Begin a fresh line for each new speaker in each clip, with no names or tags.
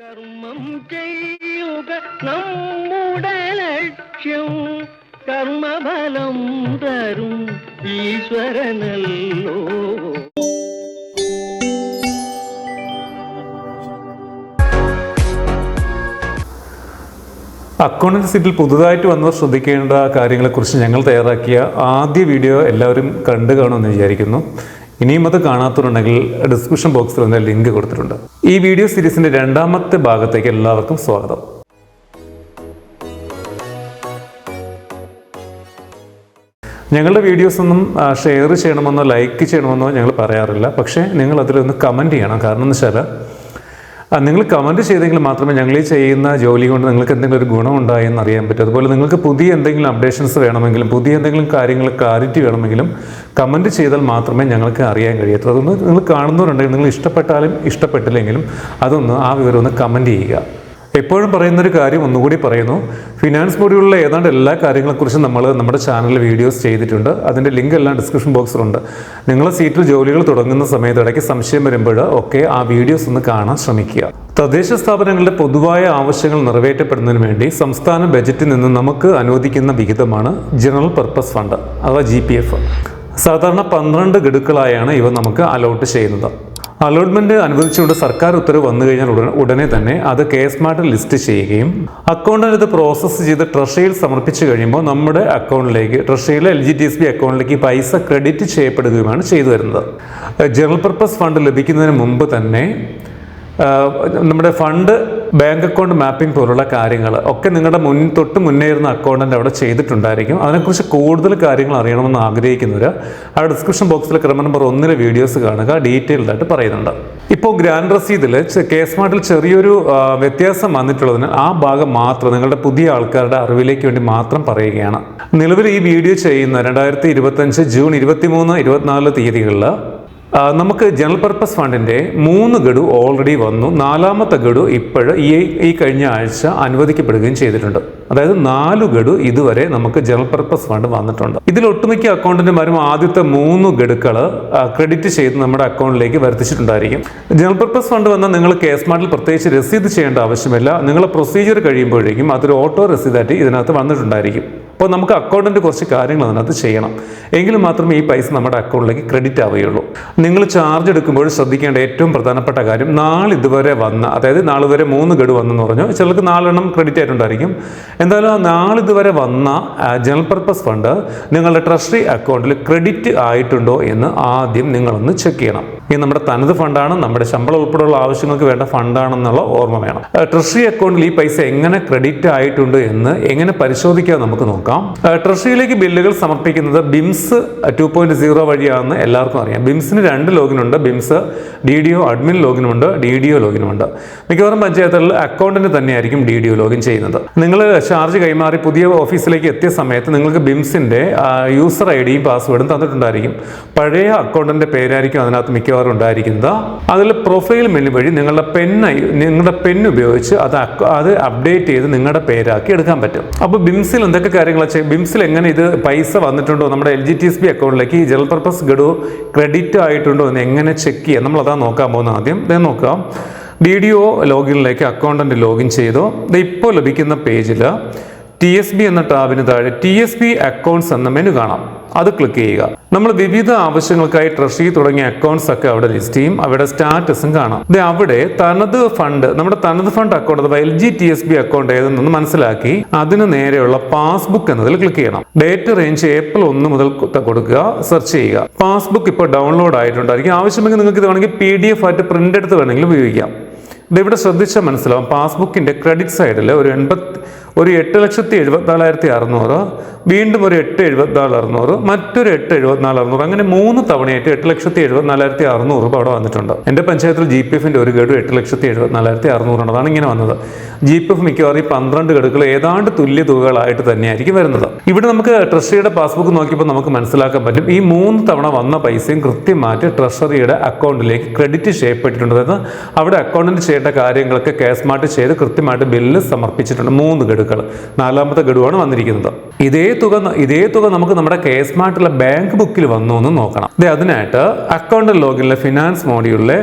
കർമ്മം ചെയ്യുക നമ്മുടെ ലക്ഷ്യം. കർമ്മഫലം തരും ഈശ്വരനല്ലോ.
അക്കൗണ്ടൻസ് സീറ്റിൽ പുതുതായിട്ട് വന്നവർ ശ്രദ്ധിക്കേണ്ട കാര്യങ്ങളെക്കുറിച്ച് ഞങ്ങൾ തയ്യാറാക്കിയ ആദ്യ വീഡിയോ എല്ലാവരും കണ്ടു കാണുമെന്ന് വിചാരിക്കുന്നു. ഇനിയും അത് കാണാത്തവരുണ്ടെങ്കിൽ ഡിസ്ക്രിപ്ഷൻ ബോക്സിൽ ഒന്ന് ലിങ്ക് കൊടുത്തിട്ടുണ്ട്. ഈ വീഡിയോ സീരീസിന്റെ രണ്ടാമത്തെ ഭാഗത്തേക്ക് എല്ലാവർക്കും സ്വാഗതം. ഞങ്ങളുടെ വീഡിയോസ് ഒന്നും ഷെയർ ചെയ്യണമെന്നോ ലൈക്ക് ചെയ്യണമെന്നോ ഞങ്ങൾ പറയാറില്ല. പക്ഷേ നിങ്ങൾ അതിലൊന്ന് കമന്റ് ചെയ്യണം. കാരണം എന്ന് വെച്ചാൽ നിങ്ങൾ കമന്റ് ചെയ്തെങ്കിൽ മാത്രമേ ഞങ്ങൾ ഈ ചെയ്യുന്ന ജോലി കൊണ്ട് നിങ്ങൾക്ക് എന്തെങ്കിലും ഒരു ഗുണം ഉണ്ടായെന്ന് അറിയാൻ പറ്റും. അതുപോലെ നിങ്ങൾക്ക് പുതിയ എന്തെങ്കിലും അപ്ഡേഷൻസ് വേണമെങ്കിലും പുതിയ എന്തെങ്കിലും കാര്യങ്ങൾ ക്ലാരിറ്റി വേണമെങ്കിലും കമന്റ് ചെയ്താൽ മാത്രമേ ഞങ്ങൾക്ക് അറിയാൻ കഴിയത്തുള്ളൂ. അതൊന്ന് നിങ്ങൾ കാണുന്നവരുണ്ടെങ്കിൽ നിങ്ങൾ ഇഷ്ടപ്പെട്ടാലും ഇഷ്ടപ്പെട്ടില്ലെങ്കിലും അതൊന്ന് ആ വിവരം ഒന്ന് കമന്റ് ചെയ്യുക. എപ്പോഴും പറയുന്ന ഒരു കാര്യം ഒന്നുകൂടി പറയുന്നു. ഫിനാൻസ് ബോഡിയുള്ള ഏതാണ്ട് എല്ലാ കാര്യങ്ങളെക്കുറിച്ചും നമ്മൾ നമ്മുടെ ചാനലിൽ വീഡിയോസ് ചെയ്തിട്ടുണ്ട്. അതിന്റെ ലിങ്ക് എല്ലാം ഡിസ്ക്രിപ്ഷൻ ബോക്സിലുണ്ട് നിങ്ങൾ സീറ്റിൽ ജോലികൾ തുടങ്ങുന്ന സമയത്ത് ഇടയ്ക്ക് സംശയം വരുമ്പോൾ ഒക്കെ ആ വീഡിയോസ് ഒന്ന് കാണാൻ ശ്രമിക്കുക. തദ്ദേശ സ്ഥാപനങ്ങളുടെ പൊതുവായ ആവശ്യങ്ങൾ നിറവേറ്റപ്പെടുന്നതിന് വേണ്ടി സംസ്ഥാന ബജറ്റിൽ നിന്ന് നമുക്ക് അനുവദിക്കുന്ന വിഹിതമാണ് ജനറൽ പർപ്പസ് ഫണ്ട് അഥവാ ജി സാധാരണ പന്ത്രണ്ട് ഗഡുക്കളായാണ് ഇവ നമുക്ക് അലോട്ട് ചെയ്യുന്നത്. അലോട്ട്മെന്റ് അനുവദിച്ചുകൊണ്ട് സർക്കാർ ഉത്തരവ് വന്നു കഴിഞ്ഞാൽ ഉടനെ തന്നെ അത് കെ സ്മാർട്ടിൽ ലിസ്റ്റ് ചെയ്യുകയും അക്കൗണ്ടിന് ഇത് പ്രോസസ്സ് ചെയ്ത് ട്രഷറിയിൽ സമർപ്പിച്ചു കഴിയുമ്പോൾ നമ്മുടെ അക്കൗണ്ടിലേക്ക് ട്രഷറിയിലെ L G T S B അക്കൗണ്ടിലേക്ക് പൈസ ക്രെഡിറ്റ് ചെയ്യപ്പെടുകയുമാണ് ചെയ്തു വരുന്നത്. ജനറൽ പർപ്പസ് ഫണ്ട് ലഭിക്കുന്നതിന് മുമ്പ് തന്നെ നമ്മുടെ ഫണ്ട് ബാങ്ക് അക്കൗണ്ട് മാപ്പിംഗ് പോലുള്ള കാര്യങ്ങൾ ഒക്കെ നിങ്ങളുടെ മുൻ തൊട്ട് മുന്നേ ഇരുന്ന അക്കൗണ്ടന്റ് അവിടെ ചെയ്തിട്ടുണ്ടായിരിക്കും. അതിനെക്കുറിച്ച് കൂടുതൽ കാര്യങ്ങൾ അറിയണമെന്ന് ആഗ്രഹിക്കുന്നവർ ആ ഡിസ്ക്രിപ്ഷൻ ബോക്സിൽ ക്രമ നമ്പർ ഒന്നിലെ വീഡിയോസ് കാണുക. ഡീറ്റെയിൽഡ് ആയിട്ട് പറയുന്നുണ്ട്. ഇപ്പോൾ ഗ്രാൻഡ് റസീദിൽ കെ സ്മാർട്ടിൽ ചെറിയൊരു വ്യത്യാസം വന്നിട്ടുള്ളതിന് ആ ഭാഗം മാത്രം നിങ്ങളുടെ പുതിയ ആൾക്കാരുടെ അറിവിലേക്ക് വേണ്ടി മാത്രം പറയുകയാണ്. നിലവിൽ ഈ വീഡിയോ ചെയ്യുന്ന രണ്ടായിരത്തി ഇരുപത്തഞ്ച് ജൂൺ ഇരുപത്തിമൂന്ന് ഇരുപത്തിനാല് തീയതികളിൽ നമുക്ക് ജനറൽ പർപ്പസ് ഫണ്ടിന്റെ മൂന്ന് ഗഡു ഓൾറെഡി വന്നു. നാലാമത്തെ ഗഡു ഇപ്പോഴ് ഈ ഈ കഴിഞ്ഞ ആഴ്ച അനുവദിക്കപ്പെടുകയും ചെയ്തിട്ടുണ്ട്. അതായത് നാല് ഗഡു ഇതുവരെ നമുക്ക് ജനറൽ പർപ്പസ് ഫണ്ട് വന്നിട്ടുണ്ട്. ഇതിൽ ഒട്ടുമിക്ക അക്കൗണ്ടന്റുമാരും ആദ്യത്തെ മൂന്ന് ഗഡുക്കൾ ക്രെഡിറ്റ് ചെയ്ത് നമ്മുടെ അക്കൗണ്ടിലേക്ക് വരുത്തിച്ചിട്ടുണ്ടായിരിക്കും ജനറൽ പർപ്പസ് ഫണ്ട് വന്നാൽ നിങ്ങൾ കേസ് മാർട്ടിൽ പ്രത്യേകിച്ച് രസീത് ചെയ്യേണ്ട ആവശ്യമില്ല. നിങ്ങൾ പ്രൊസീജിയർ കഴിയുമ്പോഴേക്കും അതൊരു ഓട്ടോ രസീതായിട്ട് ഇതിനകത്ത് വന്നിട്ടുണ്ടായിരിക്കും. അപ്പോൾ നമുക്ക് അക്കൗണ്ടിന്റെ കുറച്ച് കാര്യങ്ങൾ അതിനകത്ത് ചെയ്യണം. എങ്കിൽ മാത്രമേ ഈ പൈസ നമ്മുടെ അക്കൗണ്ടിലേക്ക് ക്രെഡിറ്റ് ആവുകയുള്ളൂ. നിങ്ങൾ ചാർജ് എടുക്കുമ്പോൾ ശ്രദ്ധിക്കേണ്ട ഏറ്റവും പ്രധാനപ്പെട്ട കാര്യം നാളിതുവരെ വന്ന അതായത് നാളെ വരെ മൂന്ന് ഗഡു വന്നെന്ന് പറഞ്ഞു ചിലർക്ക് നാലെണ്ണം ക്രെഡിറ്റ് ആയിട്ടുണ്ടായിരിക്കും. എന്തായാലും ആ നാളെ ഇതുവരെ വന്ന ജനറൽ പർപ്പസ് ഫണ്ട് നിങ്ങളുടെ ട്രഷറി അക്കൗണ്ടിൽ ക്രെഡിറ്റ് ആയിട്ടുണ്ടോ എന്ന് ആദ്യം നിങ്ങളൊന്ന് ചെക്ക് ചെയ്യണം. ഇത് നമ്മുടെ തനത് ഫണ്ടാണ് നമ്മുടെ ശമ്പളം ഉൾപ്പെടെയുള്ള ആവശ്യങ്ങൾക്ക് വേണ്ട ഫണ്ടാണെന്നുള്ള ഓർമ്മ വേണം. ട്രഷറി അക്കൗണ്ടിൽ ഈ പൈസ എങ്ങനെ ക്രെഡിറ്റ് ആയിട്ടുണ്ട് എന്ന് എങ്ങനെ പരിശോധിക്കാൻ നമുക്ക് നോക്കാം. ട്രഷറിയിലേക്ക് ബില്ലുകൾ സമർപ്പിക്കുന്നത് ബിംസ് ടു പോയിന്റ് സീറോ വഴിയാണെന്ന് എല്ലാവർക്കും അറിയാം. ബിംസിന് രണ്ട് ലോഗിൻ ഉണ്ട് BIMS D D O admin ലോഗിനുമുണ്ട് D D O ലോഗിനുമുണ്ട്. മിക്കവാറും പഞ്ചായത്തുകളിൽ അക്കൗണ്ടിന് തന്നെയായിരിക്കും ഡി ഡി ഒ ലോഗിൻ ചെയ്യുന്നത്. നിങ്ങൾ ചാർജ് കൈമാറി പുതിയ ഓഫീസിലേക്ക് എത്തിയ സമയത്ത് നിങ്ങൾക്ക് ബിംസിന്റെ യൂസർ ഐ ഡിയും പാസ്വേഡും തന്നിട്ടുണ്ടായിരിക്കും. പഴയ അക്കൗണ്ടിന്റെ പേരായിരിക്കും അതിനകത്ത് മിക്കവാറും ഉണ്ടായിരിക്കുന്നത് അതിൽ പ്രൊഫൈൽ മെനു വഴി നിങ്ങളുടെ പെന്ന് നിങ്ങളുടെ പെൻ ഉപയോഗിച്ച് അത് അത് അപ്ഡേറ്റ് ചെയ്ത് നിങ്ങളുടെ പേരാക്കി എടുക്കാൻ പറ്റും. അപ്പോൾ ബിംസിൽ എന്തൊക്കെ കാര്യങ്ങൾ ബിംസിൽ എങ്ങനെ ഇത് പൈസ വന്നിട്ടുണ്ടോ? നമ്മുടെ L G T S B അക്കൗണ്ടിലേക്ക് ജനറൽ പർപ്പസ് ഗഡു ക്രെഡിറ്റ് ആയിട്ടുണ്ടോ എന്ന് എങ്ങനെ ചെക്ക് ചെയ്യാം? നമ്മൾ അതാ നോക്കാൻ പോകുന്നത് ആദ്യം. ഇതേ നോക്കാം ഡി ഡി ഒ ലോഗിനിലേക്ക് അക്കൗണ്ടന്റ് ലോഗിൻ ചെയ്തു. ഇത് ഇപ്പോൾ ലഭിക്കുന്ന പേജിൽ ടി എസ് ബി എന്ന ടാബിന് താഴെ ടി എസ് ബി അക്കൗണ്ട്സ് എന്ന മെനു കാണാം. അത് ക്ലിക്ക് ചെയ്യുക. നമ്മൾ വിവിധ ആവശ്യങ്ങൾക്കായി ട്രഷറി തുടങ്ങിയ അക്കൗണ്ട്സ് ഒക്കെ അവിടെ ലിസ്റ്റ് ചെയ്യും. അവിടെ സ്റ്റാറ്റസും കാണാം. ഇത് അവിടെ തനത് ഫണ്ട് നമ്മുടെ തനത് ഫണ്ട് അക്കൗണ്ട് അഥവാ L G T S B account ഏതെന്ന് മനസ്സിലാക്കി അതിന് നേരെയുള്ള പാസ്ബുക്ക് എന്നതിൽ ക്ലിക്ക് ചെയ്യണം. ഡേറ്റ് റേഞ്ച് ഏപ്രിൽ ഒന്ന് മുതൽ കൊടുക്കുക. സെർച്ച് ചെയ്യുക. പാസ്ബുക്ക് ഇപ്പോൾ ഡൗൺലോഡ് ആയിട്ടുണ്ടായിരിക്കും. ആവശ്യമെങ്കിൽ നിങ്ങൾക്ക് ഇത് വേണമെങ്കിൽ പി ഡി എഫ് ആയിട്ട് പ്രിന്റ് എടുത്ത് വേണമെങ്കിൽ ഉപയോഗിക്കാം. ഇത് ഇവിടെ ശ്രദ്ധിച്ചാൽ മനസ്സിലാവും. പാസ്ബുക്കിന്റെ ക്രെഡിറ്റ് സൈഡിൽ ഒരു എൺപത്തി ഒരു എട്ട് ലക്ഷത്തി എഴുപത്തിനാലായിരത്തി അറുന്നൂറ് വീണ്ടും ഒരു എട്ട് എഴുപത്തിനാല് അറുന്നൂറ് മറ്റൊരു എട്ട് എഴുപത്തിനാല് അറുന്നൂറ് അങ്ങനെ മൂന്ന് തവണയായിട്ട് എട്ട് ലക്ഷത്തി എഴുപത്തിനാലായിരത്തി അറുന്നൂറ് രൂപ അവിടെ വന്നിട്ടുണ്ട്. എന്റെ പഞ്ചായത്തിൽ ജി പി എഫിന്റെ ഒരു ഗഡു എട്ട് ലക്ഷത്തി എഴുപത്തിനാലായിരത്തി അറുന്നൂറാണ് ഇങ്ങനെ വന്നത്. ജി പി എഫ് മിക്കവാറും ഈ പന്ത്രണ്ട് ഗഡുക്കൾ ഏതാണ്ട് തുല്യ തുകകളായിട്ട് തന്നെയായിരിക്കും വരുന്നത്. ഇവിടെ നമുക്ക് ട്രഷറിയുടെ പാസ്ബുക്ക് നോക്കിയപ്പോൾ നമുക്ക് മനസ്സിലാക്കാൻ പറ്റും. ഈ മൂന്ന് തവണ വന്ന പൈസയും കൃത്യമായിട്ട് ട്രഷറിയുടെ അക്കൗണ്ടിലേക്ക് ക്രെഡിറ്റ് ചെയ്യപ്പെട്ടിട്ടുണ്ട്. അതായത് അവിടെ അക്കൗണ്ടിന് ചെയ്യേണ്ട കാര്യങ്ങളൊക്കെ കേസ് മാർട്ട് ചെയ്ത് കൃത്യമായിട്ട് ബില്ല് സമർപ്പിച്ചിട്ടുണ്ട്. മൂന്ന് ഗഡുക്കൾ. ഗഡുക്കൾ. നാലാമത്തെ ഗഡുവാണ് വന്നിരിക്കുന്നത്. ഇതേ തുക ഇതേ തുക നമുക്ക് നമ്മുടെ കെ ബാങ്ക് ബുക്കിൽ വന്നു എന്ന് നോക്കണം. അതെ അതിനായിട്ട് അക്കൗണ്ട് ലോഗിനിലെ ഫിനാൻസ് മോഡ്യൂളിലെ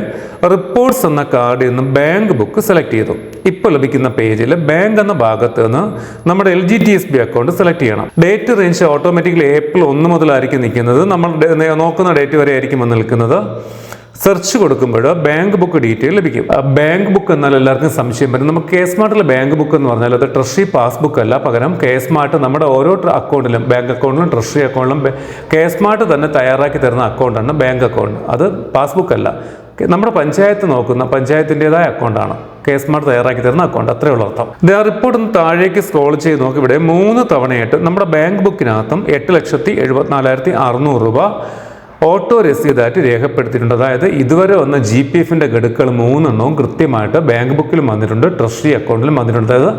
റിപ്പോർട്ട്സ് എന്ന കാർഡിൽ നിന്ന് ബാങ്ക് ബുക്ക് സെലക്ട് ചെയ്തു. ഇപ്പോൾ ലഭിക്കുന്ന പേജിൽ ബാങ്ക് എന്ന ഭാഗത്ത് നിന്ന് നമ്മുടെ L G T S B account select ചെയ്യണം. ഡേറ്റ് റേഞ്ച് ഓട്ടോമാറ്റിക്കലി ഏപ്രിൽ ഒന്ന് മുതലായിരിക്കും നിൽക്കുന്നത്. നമ്മൾ നോക്കുന്ന ഡേറ്റ് വരെ ആയിരിക്കും നിൽക്കുന്നത്. സെർച്ച് കൊടുക്കുമ്പോഴോ ബാങ്ക് ബുക്ക് ഡീറ്റെയിൽ ലഭിക്കും. ബാങ്ക് ബുക്ക് എന്നാൽ എല്ലാവർക്കും സംശയം വരും. നമുക്ക് കെ സ്മാർട്ടിലെ ബാങ്ക് ബുക്ക് എന്ന് പറഞ്ഞാൽ അത് ട്രഷറി പാസ്ബുക്ക് അല്ല. പകരം കെ സ്മാർട്ട് നമ്മുടെ ഓരോ അക്കൗണ്ടിലും ബാങ്ക് അക്കൗണ്ടിലും ട്രഷറി അക്കൗണ്ടിലും കെ സ്മാർട്ട് തന്നെ തയ്യാറാക്കി തരുന്ന അക്കൗണ്ടാണ് ബാങ്ക് അക്കൗണ്ട് അത് പാസ്ബുക്ക് അല്ല. നമ്മുടെ പഞ്ചായത്ത് നോക്കുന്ന പഞ്ചായത്തിന്റെതായ അക്കൗണ്ടാണ് കെ സ്മാർട്ട് തയ്യാറാക്കി തരുന്ന അക്കൗണ്ട് അത്രേ ഉള്ള അർത്ഥം. ആ റിപ്പോർട്ട് ഒന്ന് താഴേക്ക് സ്ക്രോൾ ചെയ്ത് നോക്കി. ഇവിടെ മൂന്ന് തവണയായിട്ട് നമ്മുടെ ബാങ്ക് ബുക്കിനകത്തും എട്ട് ലക്ഷത്തി എഴുപത്തിനാലായിരത്തി അറുന്നൂറ് രൂപ ഓട്ടോ രസീതായിട്ട് രേഖപ്പെടുത്തിയിട്ടുണ്ട്. അതായത് ഇതുവരെ വന്ന ജി പി എഫിന്റെ ഗഡുക്കൾ മൂന്നെണ്ണവും കൃത്യമായിട്ട് ബാങ്ക് ബുക്കിലും വന്നിട്ടുണ്ട് ട്രഷറി അക്കൗണ്ടിലും വന്നിട്ടുണ്ട്. അതായത്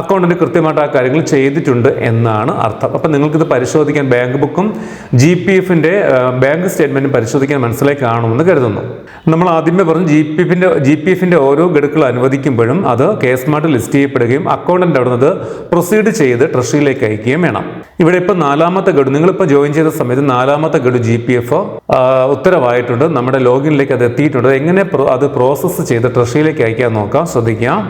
അക്കൗണ്ടിന് കൃത്യമായിട്ട് ആ കാര്യങ്ങൾ ചെയ്തിട്ടുണ്ട് എന്നാണ് അർത്ഥം. അപ്പം നിങ്ങൾക്കിത് പരിശോധിക്കാൻ ബാങ്ക് ബുക്കും ജി പി എഫിന്റെ ബാങ്ക് സ്റ്റേറ്റ്മെന്റും പരിശോധിക്കാൻ മനസ്സിലായി കാണുമെന്ന് കരുതുന്നു. നമ്മൾ ആദ്യമേ പറഞ്ഞു ജി പി എഫിന്റെ ജി പി എഫിന്റെ ഓരോ ഗഡുക്കൾ അനുവദിക്കുമ്പോഴും അത് കേസ് മാർട്ട് ലിസ്റ്റ് ചെയ്യപ്പെടുകയും അക്കൗണ്ടന്റ് അവിടെ നിന്ന് പ്രൊസീഡ് ചെയ്ത് ട്രഷറിയിലേക്ക് അയക്കുകയും വേണം. ഇവിടെ ഇപ്പോൾ നാലാമത്തെ ഗഡു നിങ്ങളിപ്പോൾ ജോയിൻ ചെയ്ത സമയത്ത് നാലാമത്തെ ഗഡു ജി പി എഫ് ഉത്തരവായിട്ടുണ്ട്. നമ്മുടെ ലോഗിനിലേക്ക് അത് എത്തിയിട്ടുണ്ട്. എങ്ങനെ അത് പ്രോസസ്സ് ചെയ്ത് ട്രഷറിയിലേക്ക് അയക്കാൻ നോക്കാം. ശ്രദ്ധിക്കാം.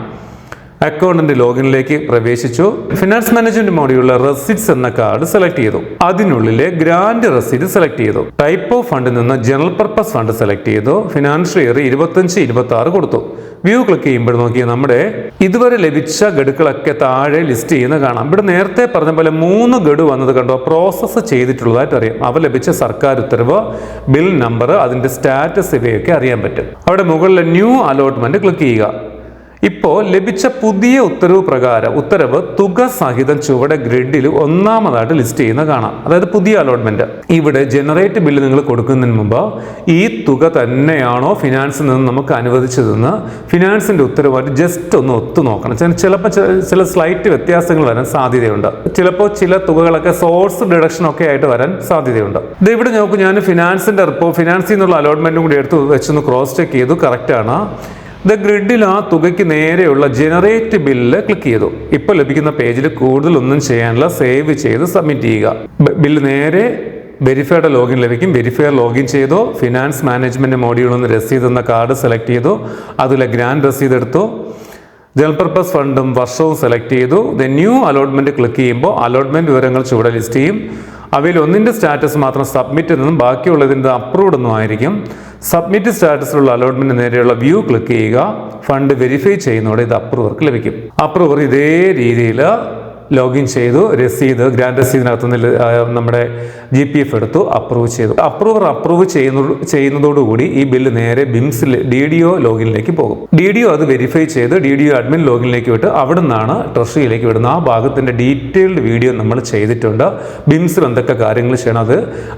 അക്കൗണ്ടിന്റെ ലോഗിനിലേക്ക് പ്രവേശിച്ചു. ഫിനാൻസ് മാനേജ്മെന്റ് മോഡിയുള്ള റെസിറ്റ്സ് എന്ന കാർഡ് സെലക്ട് ചെയ്തു. അതിനുള്ളിലെ ഗ്രാൻഡ് റെസിറ്റ് സെലക്ട് ചെയ്തു. ടൈപ്പ് ഓഫ് ഫണ്ടിൽ നിന്ന് ജനറൽ പർപ്പസ് ഫണ്ട് സെലക്ട് ചെയ്തു. ഫിനാൻഷ്യൽ ഇയർ ഇരുപത്തഞ്ച് ഇരുപത്തി ആറ് കൊടുത്തു. വ്യൂ ക്ലിക്ക് ചെയ്യുമ്പോൾ നോക്കിയാൽ നമ്മുടെ ഇതുവരെ ലഭിച്ച ഗഡുക്കളൊക്കെ താഴെ ലിസ്റ്റ് ചെയ്യുന്ന കാണാം. ഇവിടെ നേരത്തെ പറഞ്ഞ പോലെ മൂന്ന് ഗഡു വന്നത് കണ്ടോ? പ്രോസസ്സ് ചെയ്തിട്ടുള്ളതായിട്ട് അറിയാം. അവ ലഭിച്ച സർക്കാർ ഉത്തരവ് ബിൽ നമ്പർ അതിന്റെ സ്റ്റാറ്റസ് ഇവയൊക്കെ അറിയാൻ പറ്റും. അവിടെ മുകളിലെ ന്യൂ അലോട്ട്മെന്റ് ക്ലിക്ക് ചെയ്യുക. ഇപ്പോൾ ലഭിച്ച പുതിയ ഉത്തരവ് പ്രകാരം ഉത്തരവ് തുക സഹിതം ചുവടെ ഗ്രിഡിൽ ഒന്നാമതായിട്ട് ലിസ്റ്റ് ചെയ്യുന്ന കാണാം. അതായത് പുതിയ അലോട്ട്മെന്റ് ഇവിടെ ജനറേറ്റ് ബില്ല് നിങ്ങൾ കൊടുക്കുന്നതിന് മുമ്പ് ഈ തുക തന്നെയാണോ ഫിനാൻസിൽ നിന്ന് നമുക്ക് അനുവദിച്ചതെന്ന് ഫിനാൻസിന്റെ ഉത്തരവായിട്ട് ജസ്റ്റ് ഒന്ന് ഒത്തു നോക്കണം. ചില- ചിലപ്പോൾ ചില സ്ലൈറ്റ് വ്യത്യാസങ്ങൾ വരാൻ സാധ്യതയുണ്ട്. ചിലപ്പോൾ ചില തുകകളൊക്കെ സോഴ്സ് ഡിഡക്ഷൻ ഒക്കെ ആയിട്ട് വരാൻ സാധ്യതയുണ്ട്. ഇത് ഇവിടെ നോക്കൂ ഞാൻ ഫിനാൻസിന്റെ റിപ്പോർട്ട് ഫിനാൻസിൽ നിന്നുള്ള അലോട്ട്മെന്റും കൂടി എടുത്ത് വെച്ചൊന്ന് ക്രോസ് ചെക്ക് ചെയ്തു. കറക്റ്റാണ് ദ ഗ്രിഡിൽ ആ തുകയ്ക്ക് നേരെയുള്ള ജനറേറ്റ് ബില്ല് ക്ലിക്ക് ചെയ്തു. ഇപ്പോൾ ലഭിക്കുന്ന പേജിൽ കൂടുതൽ ഒന്നും ചെയ്യാനുള്ള സേവ് ചെയ്ത് സബ്മിറ്റ് ചെയ്യുക. ബില്ല് നേരെ വെരിഫൈഡ് ലോഗിൻ ലഭിക്കും. വെരിഫയർ ലോഗിൻ ചെയ്തോ. ഫിനാൻസ് മാനേജ്മെന്റ് മോഡ്യൂളിൽ നിന്ന് രസീത് എന്ന കാർഡ് സെലക്ട് ചെയ്തോ. അതിലെ ഗ്രാൻഡ് രസീത് എടുത്തു ജനറൽ പർപ്പസ് ഫണ്ടും വർഷവും സെലക്ട് ചെയ്തു. ദ ന്യൂ അലോട്ട്മെന്റ് ക്ലിക്ക് ചെയ്യുമ്പോൾ അലോട്ട്മെന്റ് വിവരങ്ങൾ ചുവടെ ലിസ്റ്റ് ചെയ്യും. അവയിൽ ഒന്നിന്റെ സ്റ്റാറ്റസ് മാത്രം സബ്മിറ്റ് എന്നും ബാക്കിയുള്ളതിന്റെ അപ്രൂവ്ഡ് എന്നും ആയിരിക്കും. സബ്മിറ്റ് സ്റ്റാറ്റസിലുള്ള അലോട്ട്മെന്റ് നേരെയുള്ള വ്യൂ ക്ലിക്ക് ചെയ്യുക. ഫണ്ട് വെരിഫൈ ചെയ്യുന്നതോടെ ഇത് അപ്രൂവർക്ക് ലഭിക്കും. അപ്രൂവർ ഇതേ രീതിയിൽ ലോഗിൻ ചെയ്തു രസീത് ഗ്രാൻഡ് രസീതിനകത്ത് നിന്ന് നമ്മുടെ ജി പി എഫ് എടുത്തു അപ്രൂവ് ചെയ്തു. അപ്രൂവർ അപ്രൂവ് ചെയ്യുന്ന ചെയ്യുന്നതോടുകൂടി ഈ ബില്ല് നേരെ ബിംസിൽ ഡി ഡി ഒ ലോഗിനിലേക്ക് പോകും. ഡി ഡി ഒ അത് വെരിഫൈ ചെയ്ത് ഡി ഡി ഒ അഡ്മിൻ ലോഗിനിലേക്ക് വിട്ട് അവിടെ നിന്നാണ് ട്രഷറിയിലേക്ക് വിടുന്നത്. ആ ഭാഗത്തിന്റെ ഡീറ്റെയിൽഡ് വീഡിയോ നമ്മൾ ചെയ്തിട്ടുണ്ട്. ബിംസിൽ എന്തൊക്കെ കാര്യങ്ങൾ ചെയ്യണം അത്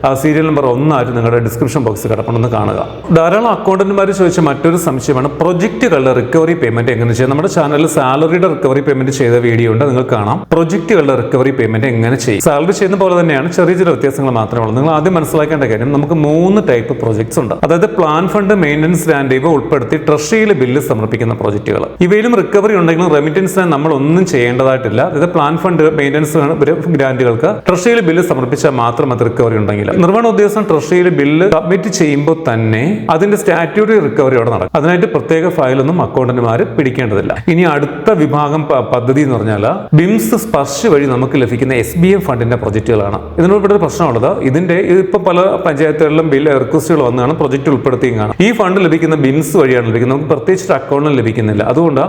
ആ സീരിയൽ നമ്പർ ഒന്നായിട്ട് നിങ്ങളുടെ ഡിസ്ക്രിപ്ഷൻ ബോക്സിൽ കിടപ്പണമെന്ന് കാണുക. ധാരാളം അക്കൗണ്ടന്റുമാർ ചോദിച്ച മറ്റൊരു സംശയമാണ് പ്രൊജക്റ്റുകളുടെ റിക്കവറി പേയ്മെന്റ് എങ്ങനെ ചെയ്യാം നമ്മുടെ ചാനലിൽ സാലറിയുടെ റിക്കവറി പേയ്മെന്റ് ചെയ്ത വീഡിയോ ഉണ്ട് നിങ്ങൾ കാണാം. പ്രൊജക്റ്റുകളുടെ റിക്കവറി പേയ്മെന്റ് എങ്ങനെ ചെയ്യും? സാലറി ചെയ്യുന്ന പോലെ തന്നെയാണ് ചെറിയ ചെറിയ വ്യത്യാസങ്ങൾ മാത്രമേ ഉള്ളൂ. നിങ്ങൾ ആദ്യം മനസ്സിലാക്കേണ്ട കാര്യം നമുക്ക് മൂന്ന് ടൈപ്പ് പ്രോജക്ട്സ് ഉണ്ട്. അതായത് പ്ലാൻ ഫണ്ട് മെയിന്റനൻസ് ലാൻഡ് ഇവ ഉൾപ്പെടുത്തി ട്രഷറിയിൽ ബില്ല് സമർപ്പിക്കുന്ന പ്രോജക്റ്റുകൾ. ഇവയിലും റിക്കവറി ഉണ്ടെങ്കിലും റെമിറ്റൻസ് നമ്മൾ ഒന്നും ചെയ്യേണ്ടതായിട്ടില്ല. അതായത് പ്ലാൻ ഫണ്ട് മെയിന്റനൻസ് ഗ്രാൻഡുകൾക്ക് ട്രഷറിയിൽ ബില്ല് സമർപ്പിച്ചാൽ മാത്രം അത് റിക്കവറി ഉണ്ടെങ്കിൽ. നിർവഹണ ഉദ്യോഗസ്ഥൻ ട്രഷറിയിൽ ബില്ല് സബ്മിറ്റ് ചെയ്യുമ്പോൾ തന്നെ അതിന്റെ സ്റ്റാറ്റ്യൂട്ടറി റിക്കവറി അവിടെ നടക്കും. അതിനായിട്ട് പ്രത്യേക ഫയലൊന്നും അക്കൗണ്ടന്റുമാർ പിടിക്കേണ്ടതില്ല. ഇനി അടുത്ത വിഭാഗം പദ്ധതി എന്ന് പറഞ്ഞാൽ ബിംസ് സ്പർശ് വഴി നമുക്ക് ലഭിക്കുന്ന എസ് ബി എം ഫണ്ടിന്റെ പ്രൊജക്റ്റുകളാണ്. ഒരു പ്രശ്നമുള്ളത് ഇതിന്റെ ഇപ്പൊ പല പഞ്ചായത്തുകളിലും ബില്ല് റിക്വസ്റ്റുകൾ വന്നാണ് പ്രൊജക്ട് ഉൾപ്പെടുത്തിയാണ് ഈ ഫണ്ട് ലഭിക്കുന്ന ബിൻസ് വഴിയാണ് ലഭിക്കുന്നത്. നമുക്ക് പ്രത്യേകിച്ച് അക്കൗണ്ടിൽ ലഭിക്കുന്നില്ല. അതുകൊണ്ട്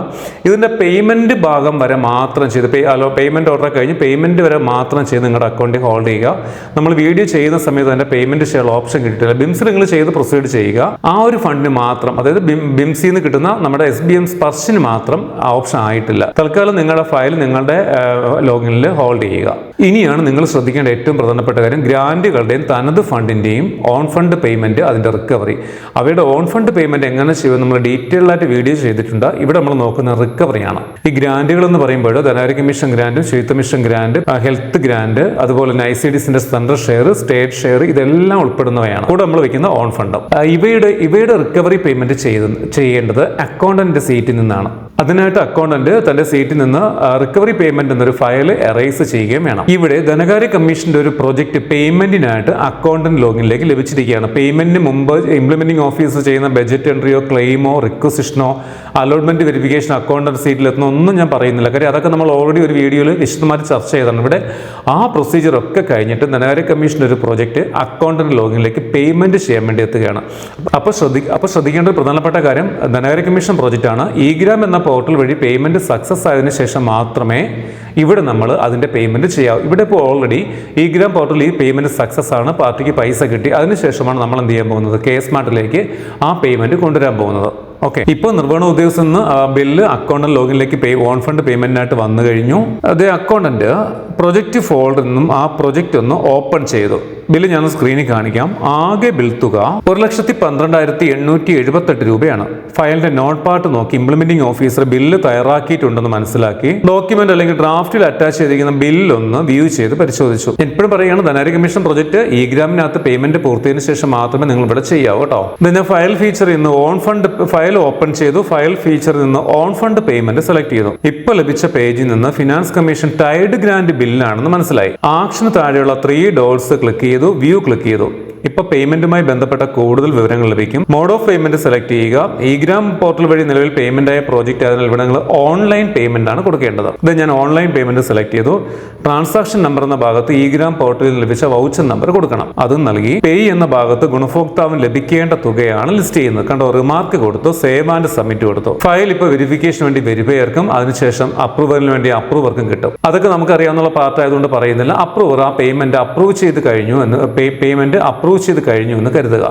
ഇതിന്റെ പേയ്മെന്റ് ഭാഗം വരെ മാത്രം ചെയ്ത് പേ അല്ലോ പേയ്മെന്റ് ഓർഡർ കഴിഞ്ഞ് പേയ്മെന്റ് വരെ മാത്രം ചെയ്ത് നിങ്ങളുടെ അക്കൗണ്ടിൽ ഹോൾഡ് ചെയ്യുക. നമ്മൾ വീഡിയോ ചെയ്യുന്ന സമയത്ത് അതിന്റെ പേയ്മെന്റ് ചെയ്യാനുള്ള ഓപ്ഷൻ കിട്ടിയിട്ടില്ല. ബിംസ് നിങ്ങൾ ചെയ്ത് പ്രൊസീഡ് ചെയ്യുക. ആ ഒരു ഫണ്ടിന് മാത്രം അതായത് ബിംസിൽ നിന്ന് കിട്ടുന്ന നമ്മുടെ എസ് ബി എം സ്പർശിന് മാത്രം ആ ഓപ്ഷൻ ആയിട്ടില്ല. തൽക്കാലം നിങ്ങളുടെ ഫയൽ നിങ്ങളുടെ ലോഗിനിൽ ഹോൾഡ് ചെയ്യുക. ഇനിയാണ് നിങ്ങൾ ശ്രദ്ധിക്കേണ്ട ഏറ്റവും പ്രധാനപ്പെട്ട കാര്യം ഗ്രാന്റുകളുടെയും തനത് ഫണ്ടിന്റെയും ഓൺ ഫണ്ട് പേയ്മെന്റ് അതിന്റെ റിക്കവറി അവയുടെ ഓൺ ഫണ്ട് പേയ്മെന്റ് എങ്ങനെ ചെയ്യുമെന്ന് നമ്മൾ ഡീറ്റെയിൽ ആയിട്ട് വീഡിയോ ചെയ്തിട്ടുണ്ട്. ഇവിടെ നമ്മൾ നോക്കുന്ന റിക്കവറിയാണ് ഈ ഗ്രാൻഡുകൾ എന്ന് പറയുമ്പോൾ ധനാരോഗ്യ മിഷൻ ഗ്രാൻഡ് ശുചിത്വ മിഷൻ ഗ്രാൻഡ് ഹെൽത്ത് ഗ്രാൻഡ് അതുപോലെ തന്നെ ഐ സി ഡി സിന്റെ സെൻട്രൽ ഷെയർ സ്റ്റേറ്റ് ഷെയർ ഇതെല്ലാം ഉൾപ്പെടുന്നവയാണ്. കൂടെ നമ്മൾ വെക്കുന്ന ഓൺ ഫണ്ടും ഇവയുടെ ഇവയുടെ റിക്കവറി പേയ്മെന്റ് ചെയ്ത് ചെയ്യേണ്ടത് അക്കൗണ്ടന്റിന്റെ സീറ്റിൽ നിന്നാണ്. അതിനായിട്ട് അക്കൗണ്ടന്റ് തന്റെ സീറ്റിൽ നിന്ന് റിക്കവറി പേയ്മെന്റ് എന്നൊരു ഫയൽ എറേസ് ചെയ്യുകയും വേണം. ഇവിടെ ധനകാര്യ കമ്മീഷന്റെ ഒരു പ്രോജക്റ്റ് പേയ്മെന്റിനായിട്ട് അക്കൗണ്ടന്റ് ലോഗിനിലേക്ക് ലഭിച്ചിരിക്കുകയാണ്. പേയ്മെന്റിന് മുമ്പ് ഇംപ്ലിമെന്റിംഗ് ഓഫീസ് ചെയ്യുന്ന ബജറ്റ് എൻട്രിയോ ക്ലെയിമോ റിക്വസിഷനോ അലോട്ട്മെന്റ് വെരിഫിക്കേഷൻ അക്കൗണ്ടന്റ് സീറ്റിൽ എത്തുന്ന ഒന്നും ഞാൻ പറയുന്നില്ല. കാര്യം അതൊക്കെ നമ്മൾ ഓൾറെഡി ഒരു വീഡിയോയിൽ വിശദമായി ചർച്ച ചെയ്തതാണ്. ഇവിടെ ആ പ്രൊസീജിയർ ഒക്കെ കഴിഞ്ഞിട്ട് ധനകാര്യ കമ്മീഷന്റെ ഒരു പ്രോജക്റ്റ് അക്കൗണ്ടന്റ് ലോഗിനിലേക്ക് പേയ്മെന്റ് ചെയ്യാൻ വേണ്ടി എത്തുകയാണ്. അപ്പോൾ ശ്രദ്ധി അപ്പോൾ ശ്രദ്ധിക്കേണ്ട ഒരു പ്രധാനപ്പെട്ട കാര്യം ധനകാര്യ കമ്മീഷൻ പ്രോജക്റ്റ് ആണ്. ഇഗ്രാം എന്ന പോർട്ടൽ വഴി പേയ്മെന്റ് സക്സസ് ആയതിനു ശേഷം മാത്രമേ ഇവിടെ നമ്മൾ അതിന്റെ പേയ്മെന്റ് ചെയ്യാം. ഇവിടെ ഇപ്പോൾ ഓൾറെഡി ഈ ഗ്രാം പോർട്ടലിൽ ഈ പേയ്മെന്റ് സക്സസ് ആണ്. പാർട്ടിക്ക് പൈസ കിട്ടി. അതിനുശേഷമാണ് നമ്മൾ എന്ത് ചെയ്യാൻ പോകുന്നത്? കെ സ്മാർട്ടിലേക്ക് ആ പേയ്മെന്റ് കൊണ്ടുവരാൻ പോകുന്നത്. ഓക്കെ. ഇപ്പോൾ നിർവഹണ ഉദ്യോഗസ്ഥൻ നിന്ന് ബില്ല് അക്കൗണ്ടന്റ് ലോഗിനിലേക്ക് പേ ഓൺ ഫണ്ട് പേയ്മെന്റ് ആയിട്ട് വന്നു കഴിഞ്ഞു. അതേ അക്കൗണ്ടന്റ് പ്രൊജക്റ്റ് ഫോൾഡറിൽ നിന്നും ആ പ്രൊജക്റ്റ് ഒന്ന് ഓപ്പൺ ചെയ്തു. ബില്ല് ഞാൻ സ്ക്രീനിൽ കാണിക്കാം. ആകെ ബിൽ തുക ഒരു ലക്ഷത്തി പന്ത്രണ്ടായിരത്തി എണ്ണൂറ്റി എഴുപത്തെട്ട് രൂപയാണ്. ഫയലിന്റെ നോട്ട് പാർട്ട് നോക്കി ഇംപ്ലിമെന്റിംഗ് ഓഫീസർ ബില്ല് തയ്യാറാക്കിയിട്ടുണ്ടെന്ന് മനസ്സിലാക്കി. ഡോക്യുമെന്റ് അല്ലെങ്കിൽ ഡ്രാഫ്റ്റിൽ അറ്റാച്ച് ചെയ്തിരിക്കുന്ന ബില്ലൊന്ന് വ്യൂ ചെയ്ത് പരിശോധിച്ചു. എപ്പോഴും പറയുകയാണ് ധനാരി കമ്മീഷൻ പ്രൊജക്ട് ഈ ഗ്രാമിനകത്ത് പേയ്മെന്റ് പൂർത്തിയതിനു ശേഷം മാത്രമേ നിങ്ങൾ ഇവിടെ ചെയ്യാവൂ കേട്ടോ. ഫയൽ ഫീച്ചർ ഇന്ന് ഓൺ ഫണ്ട് ഫയൽ ഓപ്പൺ ചെയ്തു. ഫയൽ ഫീച്ചറിൽ നിന്ന് ഓൺ ഫണ്ട് പേയ്മെന്റ് സെലക്ട് ചെയ്തു. ഇപ്പോൾ ലഭിച്ച പേജിൽ നിന്ന് ഫിനാൻസ് കമ്മീഷൻ ടൈഡ് ഗ്രാൻഡ് ബില്ലാണെന്ന് മനസ്സിലായി. ആക്ഷന് താഴെയുള്ള ത്രീ ഡോൾസ് ക്ലിക്ക് ചെയ്തു വ്യൂ ക്ലിക്ക് ചെയ്തു. ഇപ്പൊ പേയ്മെന്റുമായി ബന്ധപ്പെട്ട കൂടുതൽ വിവരങ്ങൾ ലഭിക്കും. മോഡ് ഓഫ് പേയ്മെന്റ് സെലക്ട് ചെയ്യുക. ഇഗ്രാം ഗ്രാം പോർട്ടൽ വഴി നിലവിൽ പേയ്മെന്റ് ആയ പ്രോജക്റ്റ് ആയതിനാൽ ഇവിടെ നിങ്ങൾ ഓൺലൈൻ പേയ്മെന്റ് ആണ് കൊടുക്കേണ്ടത്. ഇത് ഞാൻ ഓൺലൈൻ പേയ്മെന്റ് സെലക്ട് ചെയ്തു. ട്രാൻസാക്ഷൻ നമ്പർ എന്ന ഭാഗത്ത് ഇഗ്രാം ഗ്രാം പോർട്ടലിൽ ലഭിച്ച വൗച്ചർ നമ്പർ കൊടുക്കണം. അതും നൽകി. പേ എന്ന ഭാഗത്ത് ഗുണഭോക്താവിന് ലഭിക്കേണ്ട തുകയാണ് ലിസ്റ്റ് ചെയ്യുന്നത്. കണ്ടോ? റിമാർക്ക് കൊടുത്തു. സേവ് ആൻഡ് സബ്മിറ്റ് കൊടുത്തു. ഫയൽ ഇപ്പോൾ വെരിഫിക്കേഷൻ വേണ്ടി വെരിഫയർക്കും അതിനുശേഷം അപ്രൂവലിന് വേണ്ടി അപ്രൂവർക്കും കിട്ടും. അതൊക്കെ നമുക്ക് അറിയാവുന്ന പാർട്ട് ആയതുകൊണ്ട് പറയുന്നില്ല. അപ്രൂവർ ആ പേയ്മെന്റ് അപ്രൂവ് ചെയ്ത് കഴിഞ്ഞു എന്ന് പേയ്മെന്റ് അപ്രൂവ് ചെയ്ത് കഴിഞ്ഞു എന്ന് കരുതുക.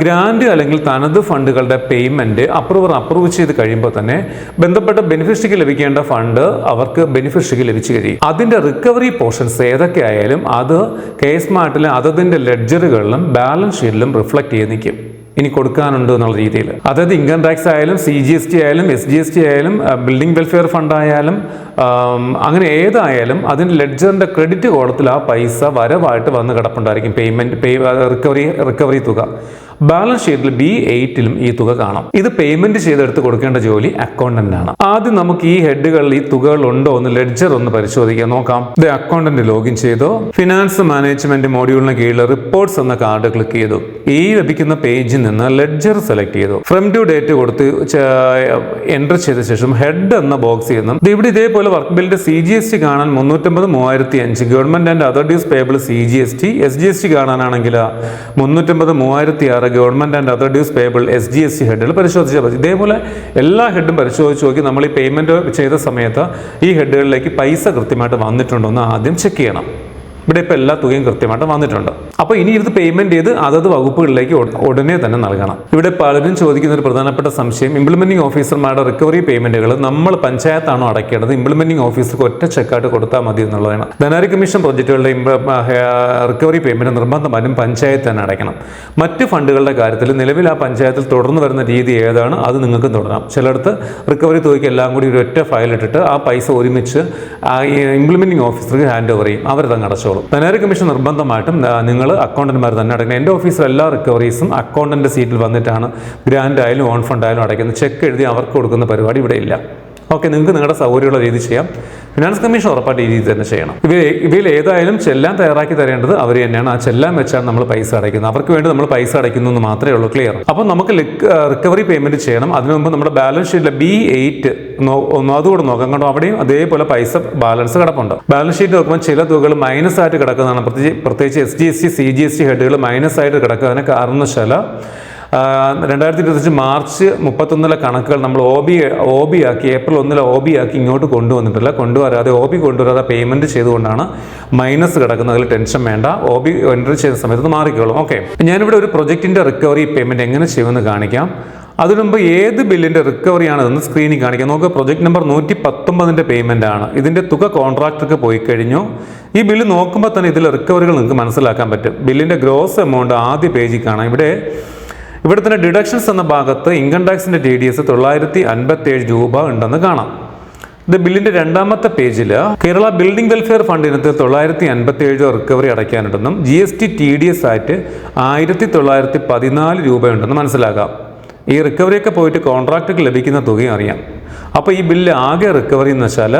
ഗ്രാൻഡ് അല്ലെങ്കിൽ തനത് ഫണ്ടുകളുടെ പേയ്മെന്റ് അപ്രൂവർ അപ്രൂവ് ചെയ്ത് കഴിയുമ്പോൾ തന്നെ ബന്ധപ്പെട്ട ബെനിഫിഷ്യറിക്ക് ലഭിക്കേണ്ട ഫണ്ട് അവർക്ക് ബെനിഫിഷ്യറിക്ക് ലഭിച്ചു കഴിയും. അതിന്റെ റിക്കവറി പോർഷൻസ് ഏതൊക്കെ ആയാലും അത് കേസ് മാർട്ടിലെ അതതിന്റെ ലെഡ്ജറുകളിലും ബാലൻസ് ഷീറ്റിലും റിഫ്ലക്ട് ചെയ്ത് നിൽക്കും. ഇനി കൊടുക്കാനുണ്ട് എന്നുള്ള രീതിയിൽ. അതായത് ഇൻകം ടാക്സ് ആയാലും സി ജി എസ് ടി ആയാലും എസ് ജി എസ് ടി ആയാലും ബിൽഡിംഗ് വെൽഫെയർ ഫണ്ട് ആയാലും അങ്ങനെ ഏതായാലും അതിന് ലെഡ്ജറിന്റെ ക്രെഡിറ്റ് കോളത്തിൽ ആ പൈസ വരവായിട്ട് വന്ന് കിടപ്പുണ്ടായിരിക്കും. പേയ്മെന്റ് പേ റിക്കവറി റിക്കവറി തുക. ബാലൻസ് ഷീറ്റിൽ ബി എയ്റ്റിലും ഈ തുക കാണാം. ഇത് പേയ്മെന്റ് ചെയ്തെടുത്ത് കൊടുക്കേണ്ട ജോലി അക്കൗണ്ടന്റ് ആണ് ആദ്യം നമുക്ക് ഈ ഹെഡുകളിൽ ഈ തുകകൾ ഉണ്ടോ എന്ന് ലെഡ്ജർ ഒന്ന് പരിശോധിക്കാം നോക്കാം. ഇത് അക്കൗണ്ടന്റ് ലോഗിൻ ചെയ്തു. ഫിനാൻസ് മാനേജ്മെന്റ് മോഡ്യൂളിന് കീഴിൽ റിപ്പോർട്ട്സ് എന്ന കാർഡ് ക്ലിക്ക് ചെയ്തു. ഈ ലഭിക്കുന്ന പേജിൽ നിന്ന് ലെഡ്ജർ സെലക്ട് ചെയ്തു. ഫ്രം ടു ഡേറ്റ് കൊടുത്ത് എന്റർ ചെയ്ത ശേഷം ഹെഡ് എന്ന ബോക്സിൽ നിന്നും ഇവിടെ ഇതേപോലെ വർക്ക് ബില്ലിന്റെ സി ജി എസ് ടി കാണാൻ മുന്നൂറ്റമ്പത് മൂവായിരത്തി അഞ്ച് government and other dues payable C G S T S G S T കാണാനാണെങ്കിൽ മുന്നൂറ്റമ്പത് മൂവായിരത്തി ആറ് government and authorities payable S G S C ഹെഡുകൾ പരിശോധിച്ചാൽ മതി ഇതേപോലെ എല്ലാ ഹെഡും പരിശോധിച്ച് നോക്കി നമ്മൾ ഈ പേയ്മെന്റ് ചെയ്ത സമയത്ത് ഈ ഹെഡുകളിലേക്ക് പൈസ കൃത്യമായിട്ട് വന്നിട്ടുണ്ടോ എന്ന് ആദ്യം ചെക്ക് ചെയ്യണം. ഇവിടെ ഇപ്പോൾ എല്ലാ തുകയും കൃത്യമായിട്ട് വന്നിട്ടുണ്ട്. അപ്പോൾ ഇനി ഇത് പേയ്മെന്റ് ചെയ്ത് അതത് വകുപ്പുകളിലേക്ക് ഉട- ഉടനെ തന്നെ നൽകണം. ഇവിടെ പലരും ചോദിക്കുന്ന ഒരു പ്രധാനപ്പെട്ട സംശയം ഇംപ്ലിമെന്റിംഗ് ഓഫീസർമാരുടെ റിക്കവറി പേയ്മെന്റുകൾ നമ്മൾ പഞ്ചായത്താണോ അടയ്ക്കേണ്ടത്? ഇംപ്ലിമെന്റിംഗ് ഓഫീസർക്ക് ഒറ്റ ചെക്കായിട്ട് കൊടുത്താൽ മതി എന്നുള്ളതാണ്. ധനാരി കമ്മീഷൻ പ്രോജക്റ്റുകളുടെ റിക്കവറി പേയ്മെന്റ് നിർബന്ധമായും പഞ്ചായത്ത് തന്നെ അടയ്ക്കണം. മറ്റ് ഫണ്ടുകളുടെ കാര്യത്തിൽ നിലവിൽ ആ പഞ്ചായത്തിൽ തുടർന്ന് വരുന്ന രീതി ഏതാണ്? അത് നിങ്ങൾക്ക് തുടരാം. ചിലയിടത്ത് റിക്കവറി തുകയ്ക്ക് എല്ലാം കൂടി ഒരു ഒറ്റ ഫയൽ ഇട്ടിട്ട് ആ പൈസ ഒരുമിച്ച് ആ ഇംപ്ലിമെന്റിംഗ് ഓഫീസർക്ക് ഹാൻഡ് ഓവർ ചെയ്യും. അവർ തന്നെ അടച്ചോളും ധനകാര്യ കമ്മീഷൻ നിർബന്ധമായിട്ടും നിങ്ങൾ അക്കൗണ്ടന്റുമാർ തന്നെ അടയ്ക്കണം. എന്റെ ഓഫീസിൽ എല്ലാ റിക്കവറീസും അക്കൗണ്ടന്റ് സീറ്റിൽ വന്നിട്ടാണ് ഗ്രാൻഡ് ആയാലും ഓൺ ഫണ്ട് ആയാലും അടയ്ക്കുന്നത്. ചെക്ക് എഴുതി അവർക്ക് കൊടുക്കുന്ന പരിപാടി ഇവിടെ ഇല്ല. ഓക്കെ നിങ്ങൾക്ക് നിങ്ങളുടെ സൗകര്യമുള്ള രീതി ചെയ്യാം. ഫിനാൻസ് കമ്മീഷൻ ഉറപ്പായിട്ട് ഈ രീതി തന്നെ ചെയ്യണം. ഇവ ഇവയിൽ ഏതായാലും ചെല്ലാൻ തയ്യാറാക്കി തരേണ്ടത് അവർ തന്നെയാണ്. ആ ചെല്ലാൻ വെച്ചാണ് നമ്മൾ പൈസ അടയ്ക്കുന്നത്. അവർക്ക് വേണ്ടി നമ്മൾ പൈസ അടയ്ക്കുന്നു എന്ന് മാത്രമേ ഉള്ളൂ ക്ലിയർ അപ്പോൾ നമുക്ക് റിക്കവറി പേയ്മെന്റ് ചെയ്യണം. അതിനു മുമ്പ് നമ്മുടെ ബാലൻസ് ഷീറ്റിലെ ബി എയ്റ്റ് അതുകൂടെ നോക്കാം. കണ്ടോ അവിടെയും അതേപോലെ പൈസ ബാലൻസ് കിടപ്പുണ്ട്. ബാലൻസ് ഷീറ്റ് നോക്കുമ്പോൾ ചില തുകകൾ മൈനസ് ആയിട്ട് കിടക്കുന്നതാണ്. പ്രത്യേകിച്ച് പ്രത്യേകിച്ച് S G S T C G S T ഹെഡുകൾ minus ആയിട്ട് കിടക്കുന്നതിന് കാരണവശാല രണ്ടായിരത്തി ഇരുപത്തഞ്ച് മാർച്ച് മുപ്പത്തൊന്നിലെ കണക്കുകൾ നമ്മൾ ഒ ബി ഒ ബി ആക്കി ഏപ്രിൽ ഒന്നിലെ ഒ ബി ആക്കി ഇങ്ങോട്ട് കൊണ്ടുവന്നിട്ടില്ല. കൊണ്ടുവരാതെ ഒ ബി കൊണ്ടുവരാതെ പേയ്മെന്റ് ചെയ്തുകൊണ്ടാണ് മൈനസ് കിടക്കുന്നത്. അതിൽ ടെൻഷൻ വേണ്ട. ഒ ബി എൻട്രി ചെയ്ത സമയത്ത് മാറിക്കോളും. ഓക്കെ ഞാനിവിടെ ഒരു പ്രൊജക്റ്റിന്റെ റിക്കവറി പേയ്മെന്റ് എങ്ങനെ ചെയ്യുമെന്ന് കാണിക്കാം. അതിനു ഏത് ബില്ലിന്റെ റിക്കവറി ഇതെന്ന് സ്ക്രീനിൽ കാണിക്കാം. നമുക്ക് പ്രൊജക്ട് നമ്പർ നൂറ്റി പത്തൊമ്പതിന്റെ പേയ്മെന്റ് ആണ്. ഇതിന്റെ തുക കോൺട്രാക്ടർക്ക് പോയി കഴിഞ്ഞു. ഈ ബില്ല് നോക്കുമ്പോൾ തന്നെ ഇതിൽ റിക്കവറികൾ നിങ്ങൾക്ക് മനസ്സിലാക്കാൻ പറ്റും. ബില്ലിന്റെ ഗ്രോസ് എമൗണ്ട് ആദ്യ പേജിൽ കാണാം. ഇവിടെ ഇവിടെ തന്നെ ഡിഡക്ഷൻസ് എന്ന ഭാഗത്ത് ഇൻകം ടാക്സിന്റെ ടി ഡി എസ് തൊള്ളായിരത്തി അൻപത്തി ഏഴ് രൂപ ഉണ്ടെന്ന് കാണാം. ഇത് ബില്ലിന്റെ രണ്ടാമത്തെ പേജിൽ കേരള ബിൽഡിംഗ് വെൽഫെയർ ഫണ്ട് തൊള്ളായിരത്തി അൻപത്തി ഏഴ് recovery അടയ്ക്കാനുണ്ടെന്നും G S T T D S ആയിട്ട് ആയിരത്തി തൊള്ളായിരത്തി പതിനാല് രൂപയുണ്ടെന്ന് മനസ്സിലാക്കാം ഈ റിക്കവറിയൊക്കെ പോയിട്ട് കോൺട്രാക്ടർക്ക് ലഭിക്കുന്ന തുകയും അറിയാം. അപ്പോൾ ഈ ബില്ല് ആകെ റിക്കവറി എന്ന് വെച്ചാൽ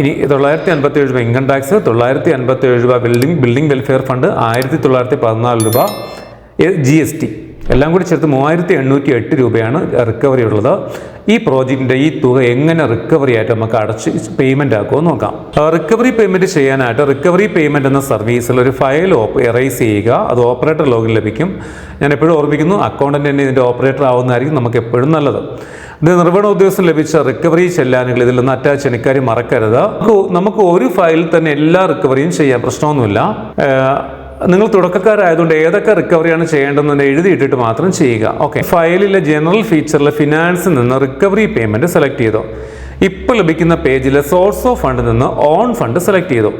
ഇനി തൊള്ളായിരത്തി അൻപത്തി ഏഴ് രൂപ ഇൻകം ടാക്സ് തൊള്ളായിരത്തി അൻപത്തി ഏഴ് രൂപ ബിൽഡിംഗ് ബിൽഡിംഗ് വെൽഫെയർ ഫണ്ട് ആയിരത്തി തൊള്ളായിരത്തി പതിനാല് രൂപ ജി എസ് ടി എല്ലാം കൂടി ചേർത്ത് മൂവായിരത്തി എണ്ണൂറ്റി എട്ട് രൂപയാണ് റിക്കവറി ഉള്ളത്. ഈ പ്രോജക്റ്റിന്റെ ഈ തുക എങ്ങനെ റിക്കവറി ആയിട്ട് നമുക്ക് അടച്ച് പേയ്മെന്റ് ആക്കുമെന്ന് നോക്കാം. റിക്കവറി പേയ്മെന്റ് ചെയ്യാനായിട്ട് റിക്കവറി പേയ്മെന്റ് എന്ന സർവീസിൽ ഒരു ഫയൽ എറൈസ് ചെയ്യുക. അത് ഓപ്പറേറ്റർ ലോഗിൻ ലഭിക്കും. ഞാൻ എപ്പോഴും ഓർമ്മിക്കുന്നു അക്കൗണ്ടന്റ് തന്നെ ഇതിന്റെ ഓപ്പറേറ്റർ ആവുന്നതായിരിക്കും നമുക്ക് എപ്പോഴും നല്ലത്. ഇത് നിർവഹണ ഉദ്യോഗസ്ഥൻ ലഭിച്ച റിക്കവറി ചെല്ലാനുകൾ ഇതിൽ നിന്ന് അറ്റാച്ച് എനിക്കാരും മറക്കരുത്. നമുക്ക് നമുക്ക് ഒരു ഫയലിൽ തന്നെ എല്ലാ റിക്കവറിയും ചെയ്യാം പ്രശ്നമൊന്നുമില്ല. നിങ്ങൾ തുടക്കക്കാരായതുകൊണ്ട് ഏതൊക്കെ റിക്കവറിയാണ് ചെയ്യേണ്ടതെന്ന് എഴുതിയിട്ടിട്ട് മാത്രം ചെയ്യുക. ഓക്കെ ഫയലിലെ ജനറൽ ഫീച്ചറിൽ ഫിനാൻസിൽ നിന്ന് റിക്കവറി പേയ്മെന്റ് സെലക്ട് ചെയ്തു. ഇപ്പോൾ ലഭിക്കുന്ന പേജിലെ സോഴ്സ് ഓഫ് ഫണ്ടിൽ നിന്ന് ഓൺ ഫണ്ട് സെലക്ട് ചെയ്തു.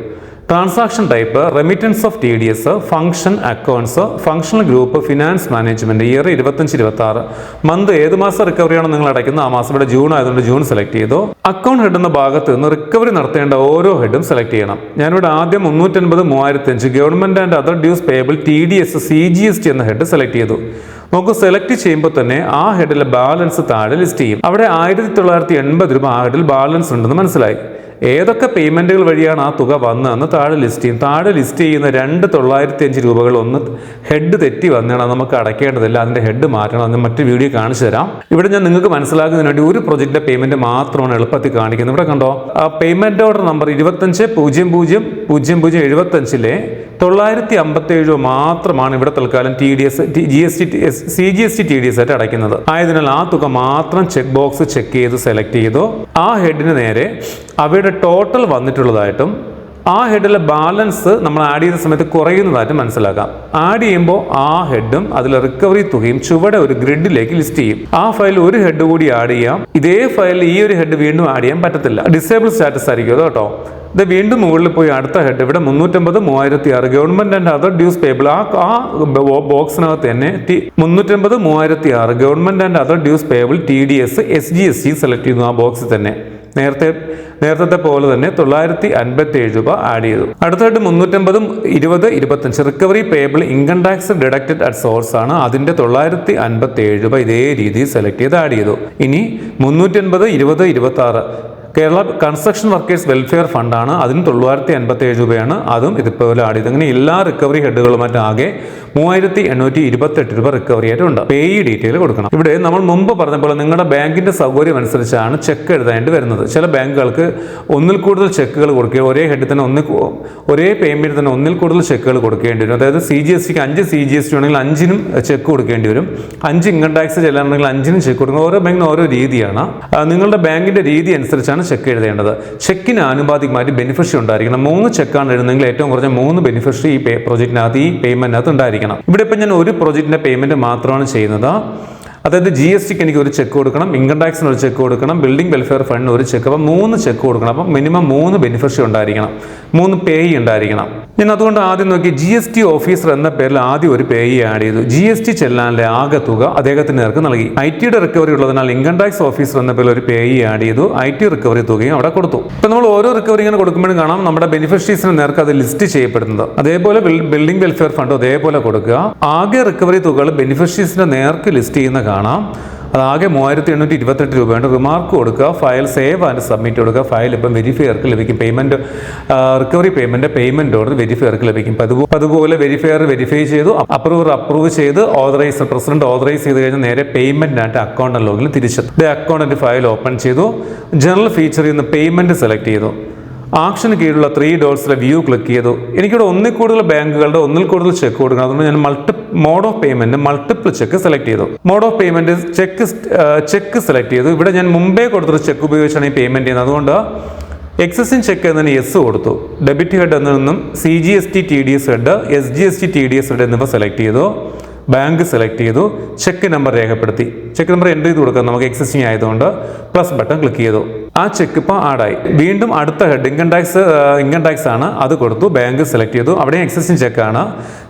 Transaction type remittance of T D S function accounts functional group finance management year ഇരുപത്തഞ്ച് ഇരുപത്തി ആറ് മന്ത് ഏത് മാസം റിക്കവറിയാണ് നിങ്ങൾ അടയ്ക്കുന്നത് ആ മാസം ഇവിടെ ജൂൺ ആയതുകൊണ്ട് ജൂൺ സെലക്ട് ചെയ്തു. അക്കൗണ്ട് ഹെഡ് എന്ന ഭാഗത്ത് നിന്ന് റിക്കവറി നടത്തേണ്ട ഓരോ ഹെഡും സെലക്ട് ചെയ്യണം. ഞാനിവിടെ ആദ്യം മുന്നൂറ്റൻപത് മൂവായിരത്തി അഞ്ച് government and other dues payable T D S C G S T എന്ന ഹെഡ് സെലക്ട് ചെയ്തു. നമുക്ക് സെലക്ട് ചെയ്യുമ്പോൾ തന്നെ ആ ഹെഡിലെ ബാലൻസ് താഴെ ലിസ്റ്റ് ചെയ്യും. അവിടെ ആയിരത്തി തൊള്ളായിരത്തി എൺപത് രൂപ ആ ഹെഡിൽ ബാലൻസ് ഉണ്ടെന്ന് മനസ്സിലായി. ഏതൊക്കെ പേയ്മെന്റുകൾ വഴിയാണ് ആ തുക വന്നതെന്ന് താഴെ ലിസ്റ്റ് ചെയ്യും. താഴെ ലിസ്റ്റ് ചെയ്യുന്ന രണ്ട് തൊള്ളായിരത്തി അഞ്ച് രൂപകൾ ഒന്ന് ഹെഡ് തെറ്റി വന്നതാണ്. നമുക്ക് അടയ്ക്കേണ്ടതില്ല. അതിന്റെ ഹെഡ് മാറ്റണം. അത് മറ്റു വീഡിയോ കാണിച്ചു തരാം. ഇവിടെ ഞാൻ നിങ്ങൾക്ക് മനസ്സിലാക്കുന്നതിന് വേണ്ടി ഒരു പ്രൊജക്റ്റിന്റെ പേയ്മെന്റ് മാത്രമാണ് എളുപ്പത്തിൽ കാണിക്കുന്നത്. ഇവിടെ കണ്ടോ? ആ പേയ്മെന്റ് ഓർഡർ നമ്പർ ഇരുപത്തഞ്ച് പൂജ്യം പൂജ്യം പൂജ്യം പൂജ്യം എഴുപത്തഞ്ചിലെ തൊള്ളായിരത്തി അമ്പത്തി ഏഴ് മാത്രമാണ് ഇവിടെ തൽക്കാലം T D S G S T C G S T T D S ആയിട്ട് അടയ്ക്കുന്നത്. ആയതിനാൽ ആ തുക മാത്രം ചെക്ക് ബോക്സ് ചെക്ക് ചെയ്ത് സെലക്ട് ചെയ്തു ആ ഹെഡിന് നേരെ അവയുടെ ടോട്ടൽ വന്നിട്ടുള്ളതായിട്ടും ആ ഹെഡിലെ ബാലൻസ് നമ്മൾ ആഡ് ചെയ്യുന്ന സമയത്ത് കുറയുന്നതായിട്ട് മനസ്സിലാക്കാം. ആഡ് ചെയ്യുമ്പോൾ ആ ഹെഡും അതിലെ റിക്കവറി തുകയും ചുവടെ ഒരു ഗ്രിഡിലേക്ക് ലിസ്റ്റ് ചെയ്യും. ആ ഫയൽ ഒരു ഹെഡ് കൂടി ആഡ് ചെയ്യാം. ഇതേ ഫയലിൽ ഈ ഒരു ഹെഡ് വീണ്ടും ആഡ് ചെയ്യാൻ പറ്റത്തില്ല. ഡിസേബിൾ സ്റ്റാറ്റസ് ആയിരിക്കും കേട്ടോ. ഇത് വീണ്ടും മുകളിൽ പോയി അടുത്ത ഹെഡ്. ഇവിടെ മുന്നൂറ്റമ്പത് മൂവായിരത്തി ആറ് government and other dues payable. ആ ആ ബോക്സിനകത്ത് തന്നെ ടി മുന്നൂറ്റമ്പത് മൂവായിരത്തി ആറ് government and other dues payable T D S S G S T select ചെയ്യുന്നു ആ ബോക്സിൽ തന്നെ. നേരത്തെ നേരത്തെ പോലെ തന്നെ തൊള്ളായിരത്തി അൻപത്തി ഏഴ് രൂപ ആഡ് ചെയ്തു. അടുത്തായിട്ട് മുന്നൂറ്റമ്പതും ഇരുപത് ഇരുപത്തഞ്ച് recovery payable income tax deducted at source ആണ് അതിന്റെ തൊള്ളായിരത്തി അൻപത്തി ഏഴ് രൂപ ഇതേ രീതിയിൽ സെലക്ട് ചെയ്ത് ആഡ് ചെയ്തു. ഇനി മുന്നൂറ്റൻപത് ഇരുപത് ഇരുപത്തി ആറ് കേരള കൺസ്ട്രക്ഷൻ വർക്കേഴ്സ് വെൽഫെയർ ഫണ്ടാണ് അതിന് തൊള്ളായിരത്തി അൻപത്തി ഏഴ് രൂപയാണ്. അതും ഇതുപോലെ ആഡ് ചെയ്ത്. അങ്ങനെ എല്ലാ റിക്കവറി ഹെഡുകളുമായിട്ട് ആകെ മൂവായിരത്തി എണ്ണൂറ്റി ഇരുപത്തെട്ട് രൂപ റിക്കവറി ആയിട്ടുണ്ട്. പേ ഡീറ്റെയിൽ കൊടുക്കണം. ഇവിടെ നമ്മൾ മുമ്പ് പോലെ നിങ്ങളുടെ ബാങ്കിന്റെ സൗകര്യം അനുസരിച്ചാണ് ചെക്ക് എഴുതാനായിട്ട് വരുന്നത്. ചില ബാങ്കുകൾക്ക് ഒന്നിൽ കൂടുതൽ ചെക്കുകൾ കൊടുക്കുക ഒരേ ഹെഡിൽ തന്നെ ഒന്നിൽ ഒരേ പേയ്മെന്റ് തന്നെ ഒന്നിൽ കൂടുതൽ ചെക്കുകൾ കൊടുക്കേണ്ടി വരും. അതായത് സി ജി എസ് ടിക്ക് അഞ്ച് സി ജി എസ് ടി ആണെങ്കിൽ അഞ്ചിനും ചെക്ക് കൊടുക്കേണ്ടി വരും. അഞ്ച് ഇൻകം ടാക്സ് ചെല്ലാണെങ്കിൽ അഞ്ചിനും ചെക്ക് കൊടുക്കുന്നത് ഓരോ ബാങ്കിനും ഓരോ രീതിയാണ്. നിങ്ങളുടെ ബാങ്കിന്റെ രീതി അനുസരിച്ചാണ് ചെക്ക് എഴുതേണ്ടത്. ചെക്കിന് ആനുപാതികമായിട്ട് ബെനിഫിഷ്യറി ഉണ്ടായിരിക്കണം. മൂന്ന് ചെക്കാണ് എഴുതുന്നതെങ്കിൽ ഏറ്റവും കുറഞ്ഞ മൂന്ന് ബെനിഫിഷ്യറി ഈ പ്രോജക്റ്റിനകത്ത് ഈ പേയ്മെന്റിനകത്ത് ഉണ്ടായിരിക്കണം ഇവിടെ ഇപ്പം ഞാൻ ഒരു പ്രോജക്റ്റിന്റെ പേയ്മെന്റ് മാത്രമാണ് ചെയ്യുന്നത്. അതായത് ജി എസ് ടിക്ക് എനിക്ക് ഒരു ചെക്ക് കൊടുക്കണം ഇൻകം ടാക്സിന് ഒരു ചെക്ക് കൊടുക്കണം ബിൽഡിംഗ് വെൽഫെയർ ഫണ്ടിന് ഒരു ചെക്ക് അപ്പം മൂന്ന് ചെക്ക് കൊടുക്കണം അപ്പം മിനിമം മൂന്ന് ബെനിഫിഷ്യറി ഉണ്ടായിരിക്കണം മൂന്ന് പേയി ഉണ്ടായിരിക്കണം. ഞാൻ അതുകൊണ്ട് ആദ്യം നോക്കി ജി എസ് ടി ഓഫീസർ എന്ന പേരിൽ ആദ്യം ഒരു പേയി ആഡ് ചെയ്തു. ജി എസ് ടി ചെല്ലാനുള്ള ആകെ തുക അദ്ദേഹത്തിന് നേർക്ക് നൽകി. ഐ ടിയുടെ റിക്കവറി ഉള്ളതിനാൽ ഇൻകം ടാക്സ് ഓഫീസർ എന്ന പേരിൽ ഒരു പേയി ആഡ് ചെയ്തു. ഐ ടി റിക്കവറി തുകയും അവിടെ കൊടുത്തു. ഇപ്പം നമ്മൾ ഓരോ റിക്കവറി ഇങ്ങനെ കൊടുക്കുമ്പോഴും കാണാം നമ്മുടെ ബെനിഫിഷ്യറീസിന് നേർക്ക് അത് ലിസ്റ്റ് ചെയ്യപ്പെടുന്നത്. അതേപോലെ ബിൽഡിംഗ് വെൽഫെയർ ഫണ്ട് അതേപോലെ കൊടുക്കുക. ആകെ റിക്കവറി തുകകൾ ബെനിഫിഷ്യറീസിന്റെ നേർക്ക് ലിസ്റ്റ് ചെയ്യുന്ന കാണാം. അതാകെ മൂവായിരത്തി എണ്ണൂറ്റി ഇരുപത്തെട്ട് രൂപയുണ്ട് റിമാർക്ക് കൊടുക്കുക ഫയൽ സേവ് ആൻഡ് സബ്മിറ്റ് കൊടുക്കുക. ഫയൽ ഇപ്പം വെരിഫയർക്ക് ലഭിക്കും. Payment recovery payment payment order വെരിഫയർക്ക് ലഭിക്കും. അതുപോലെ വെരിഫയർ വെരിഫൈ ചെയ്തു. അപ്രൂവർ അപ്രൂവ് ചെയ്ത് ഓതറൈസ് പ്രസിഡന്റ് ഓതറൈസ് ചെയ്ത് കഴിഞ്ഞാൽ നേരെ പേയ്മെന്റിനായിട്ട് അക്കൗണ്ട് ലോഗിൽ തിരിച്ചെത്തും. അക്കൗണ്ടിന്റെ ഫയൽ ഓപ്പൺ ചെയ്തു. ജനറൽ ഫീച്ചറിൽ നിന്ന് പേയ്മെന്റ് സെലക്ട് ചെയ്തു. ആക്ഷന് കീഴിലുള്ള ത്രീ ഡോട്ട്സിലെ വ്യൂ ക്ലിക്ക് ചെയ്തു. എനിക്കിവിടെ ഒന്നിൽ കൂടുതൽ ബാങ്കുകളുടെ ഒന്നിൽ കൂടുതൽ ചെക്ക് കൊടുക്കണം. അതുകൊണ്ട് ഞാൻ multi mode of payment multiple check select ചെയ്തു. Mode of payment check check select ചെയ്തു. ഇവിടെ ഞാൻ മുമ്പേ കൊടുത്തൊരു ചെക്ക് ഉപയോഗിച്ചാണ് ഈ പേയ്മെന്റ് ചെയ്യുന്നത്. അതുകൊണ്ട് എക്സസിൻ ചെക്ക് എന്നതിന് എസ് കൊടുത്തു. ഡെബിറ്റ് ഹെഡ് എന്നതിൽ നിന്നും C G S T T D S head S G S T T D S head എന്നിവ സെലക്ട് ചെയ്തു. ബാങ്ക് സെലക്ട് ചെയ്തു. ചെക്ക് നമ്പർ രേഖപ്പെടുത്തി. ചെക്ക് നമ്പർ എന്റർ ചെയ്ത് കൊടുക്കാം. നമുക്ക് എക്സിസ്റ്റിംഗ് ആയതുകൊണ്ട്. പ്ലസ് ബട്ടൺ ക്ലിക്ക് ചെയ്തു. ആ ചെക്ക് ഇപ്പോൾ ആഡായി. വീണ്ടും അടുത്ത head income tax income tax ആണ്. അത് കൊടുത്തു. ബാങ്ക് സെലക്ട് ചെയ്തു. അവിടെ എക്സിസ്റ്റിംഗ് ചെക്കാണ്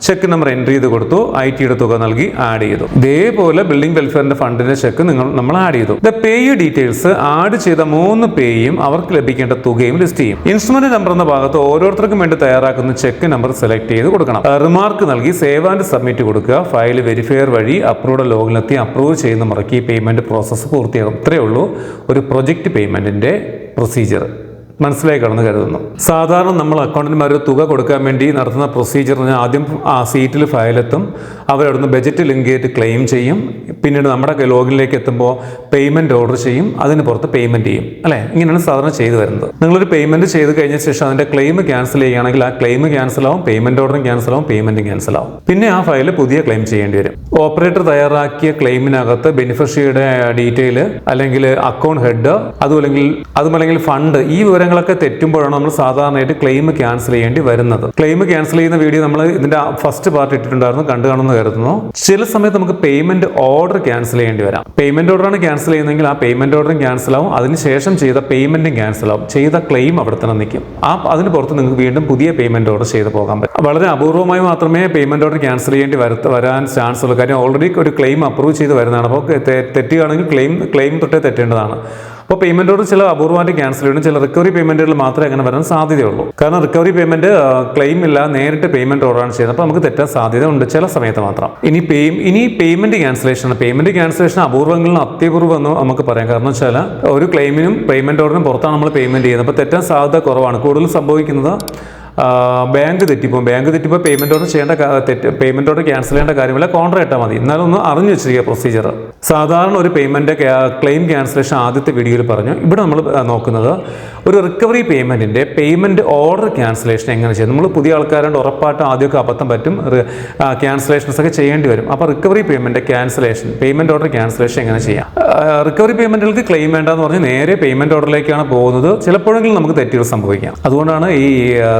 ചെക്ക് നമ്പർ എൻട്രി ചെയ്ത് കൊടുത്തു. ഐ ടിയുടെ തുക നൽകി ആഡ് ചെയ്തു. ഇതേപോലെ ബിൽഡിംഗ് വെൽഫെയറിന്റെ ഫണ്ടിന്റെ ചെക്ക് നിങ്ങൾ നമ്മൾ ആഡ് ചെയ്തു. ദ പേ ഡീറ്റെയിൽസ് ആഡ് ചെയ്ത മൂന്ന് പേയും അവർക്ക് ലഭിക്കേണ്ട തുകയും ലിസ്റ്റ് ചെയ്യും. ഇൻസ്ട്രുമെന്റ് നമ്പർ എന്ന ഭാഗത്ത് ഓരോരുത്തർക്കും വേണ്ടി തയ്യാറാക്കുന്ന ചെക്ക് നമ്പർ സെലക്ട് ചെയ്ത് കൊടുക്കണം. റിമാർക്ക് നൽകി സേവ് ആൻഡ് സബ്മിറ്റ് കൊടുക്കുക. ഫയൽ വെരിഫയർ വഴി അപ്രൂവ്ഡ് ലോഗിലെത്തി അപ്രൂവ് ചെയ്യുന്ന മുറയ്ക്ക് പേയ്മെന്റ് പ്രോസസ്സ് പൂർത്തിയാകും. ഇത്രയേ ഉള്ളൂ. ഒരു പ്രൊജക്ട് പേയ്മെന്റിന്റെ പ്രൊസീജിയർ മനസ്സിലായി കടന്ന് കരുതുന്നു. സാധാരണ നമ്മൾ അക്കൗണ്ടന്മാർ തുക കൊടുക്കാൻ വേണ്ടി നടത്തുന്ന പ്രൊസീജിയറിന് ആദ്യം ആ സീറ്റിൽ ഫയലെത്തും അവരവിടുന്ന് ബജറ്റ് ലിങ്ക് ചെയ്ത് ക്ലെയിം ചെയ്യും. പിന്നീട് നമ്മുടെ ലോഗിനിലേക്ക് എത്തുമ്പോൾ പേയ്മെന്റ് ഓർഡർ ചെയ്യും. അതിന് പുറത്ത് പേയ്മെന്റ് ചെയ്യും. അല്ലേ? ഇങ്ങനെയാണ് സാധാരണ ചെയ്തു വരുന്നത്. നിങ്ങളൊരു പേയ്മെന്റ് ചെയ്ത് കഴിഞ്ഞ ശേഷം അതിന്റെ ക്ലെയിം ക്യാൻസൽ ചെയ്യുകയാണെങ്കിൽ ആ ക്ലെയിം ക്യാൻസൽ ആവും പേയ്മെന്റ് ഓർഡറും ക്യാൻസൽ ആവും പേയ്മെന്റും ക്യാൻസൽ ആവും. പിന്നെ ആ ഫയൽ പുതിയ ക്ലെയിം ചെയ്യേണ്ടി വരും. ഓപ്പറേറ്റർ തയ്യാറാക്കിയ ക്ലെയിമിനകത്ത് ബെനിഫിഷ്യറിയുടെ ഡീറ്റെയിൽ അല്ലെങ്കിൽ അക്കൗണ്ട് ഹെഡ് അതുമല്ലെങ്കിൽ അതുമല്ലെങ്കിൽ ഫണ്ട് ഈ വിവരങ്ങളൊക്കെ തെറ്റുമ്പോഴാണ് നമ്മൾ സാധാരണയായിട്ട് ക്ലെയിം ക്യാൻസൽ ചെയ്യേണ്ടി വരുന്നത്. ക്ലെയിം ക്യാൻസൽ ചെയ്യുന്ന വീഡിയോ നമ്മൾ ഇതിന്റെ ഫസ്റ്റ് പാർട്ട് ഇട്ടിട്ടുണ്ടായിരുന്നു കണ്ടു കാണുമെന്ന് കരുതുന്നു. ചില സമയത്ത് നമുക്ക് പേയ്മെന്റ് ഓർഡർ ക്യാൻസൽ ചെയ്യേണ്ടി വരാം. പേയ്മെന്റ് ഓർഡർ ആണ് ക്യാൻസൽ ചെയ്യുന്നതെങ്കിൽ ആ പേയ്മെന്റ് ഓർഡറും ക്യാൻസൽ ആവും. അതിനുശേഷം ചെയ്ത പേയ്മെന്റും ക്യാൻസൽ ആവും. ചെയ്ത ക്ലെയിം അവിടെ തന്നെ നിൽക്കും. ആ അതിന് പുറത്ത് നിങ്ങൾക്ക് വീണ്ടും പുതിയ പേയ്മെന്റ് ഓർഡർ ചെയ്ത് പോകാൻ പറ്റും. വളരെ അപൂർവമായി മാത്രമേ പേയ്മെന്റ് ഓർഡർ ക്യാൻസൽ ചെയ്യേണ്ടി വരാൻ ചാൻസ് ഉള്ളൂ. കാര്യം ഓൾറെഡി ഒരു ക്ലെയിം അപ്രൂവ് ചെയ്ത് വരുന്നതാണ്. അപ്പോൾ തെറ്റുകയാണെങ്കിൽ ക്ലെയിം ക്ലെയിം തൊട്ടേ തെറ്റേണ്ടതാണ്. അപ്പോൾ ഓർഡർ ചില അപൂർവമായിട്ട് ക്യാൻസൽ ചെയ്യണം. ചില റിക്കവറി പേയ്മെന്റുകൾ മാത്രമേ അങ്ങനെ വരാൻ സാധ്യതയുള്ളൂ. കാരണം റിക്കവറി പേയ്മെന്റ് ക്ലെയിം ഇല്ല നേരിട്ട് പേയ്മെന്റ് ഓർഡറാണ് ചെയ്യുന്നത്. അപ്പോൾ നമുക്ക് തെറ്റാൻ സാധ്യത ഉണ്ട് ചില സമയത്ത് മാത്രം. ഇനി പേ ഇനി പേയ്മെന്റ് ക്യാൻസലേഷൻ പേയ്മെന്റ് ക്യാൻസലേഷൻ അപൂർവങ്ങളിൽ അത്യപൂർവം എന്ന് നമുക്ക് പറയാം. കാരണം വെച്ചാൽ ഒരു ക്ലെയിമിനും പേയ്മെന്റ് ഓർഡറിനും പുറത്താണ് നമ്മൾ പേയ്മെന്റ് ചെയ്യുന്നത്. അപ്പോൾ തെറ്റാൻ സാധ്യത കുറവാണ്. കൂടുതൽ സംഭവിക്കുന്നത് ബാങ്ക് തെറ്റിപ്പോ ബാങ്ക് തെറ്റിപ്പോൾ പേയ്മെന്റ് ഓർഡർ ചെയ്യേണ്ട തെറ്റ് പേയ്മെന്റ് ഓർഡർ ക്യാൻസൽ ചെയ്യേണ്ട കാര്യമില്ല. കോൺട്രാക്റ്റാ ഇട്ടാൽ മതി. എന്നാലും ഒന്ന് അറിഞ്ഞു വെച്ചിരിക്കുക പ്രൊസീജിയർ സാധാരണ ഒരു പേയ്മെന്റ് ക്ലെയിം ക്യാൻസലേഷൻ ആദ്യത്തെ വീഡിയോയിൽ പറഞ്ഞു. ഇവിടെ നമ്മൾ നോക്കുന്നത് ഒരു റിക്കവറി പേയ്മെന്റിന്റെ പേയ്മെന്റ് ഓർഡർ ക്യാൻസലേഷൻ എങ്ങനെ ചെയ്യും? നമ്മൾ പുതിയ ആൾക്കാരുണ്ട് ഉറപ്പായിട്ടും ആദ്യമൊക്കെ അബദ്ധം പറ്റും ക്യാൻസലേഷൻസ് ഒക്കെ ചെയ്യേണ്ടി വരും. അപ്പോൾ recovery payment cancellation payment order cancellation എങ്ങനെ ചെയ്യാം? റിക്കവറി പേയ്മെന്റുകൾക്ക് ക്ലെയിം വേണ്ടെന്ന് പറഞ്ഞ് നേരെ പേയ്മെന്റ് ഓർഡറിലേക്കാണ് പോകുന്നത്. ചിലപ്പോഴെങ്കിലും നമുക്ക് തെറ്റുകൾ സംഭവിക്കാം. അതുകൊണ്ടാണ് ഈ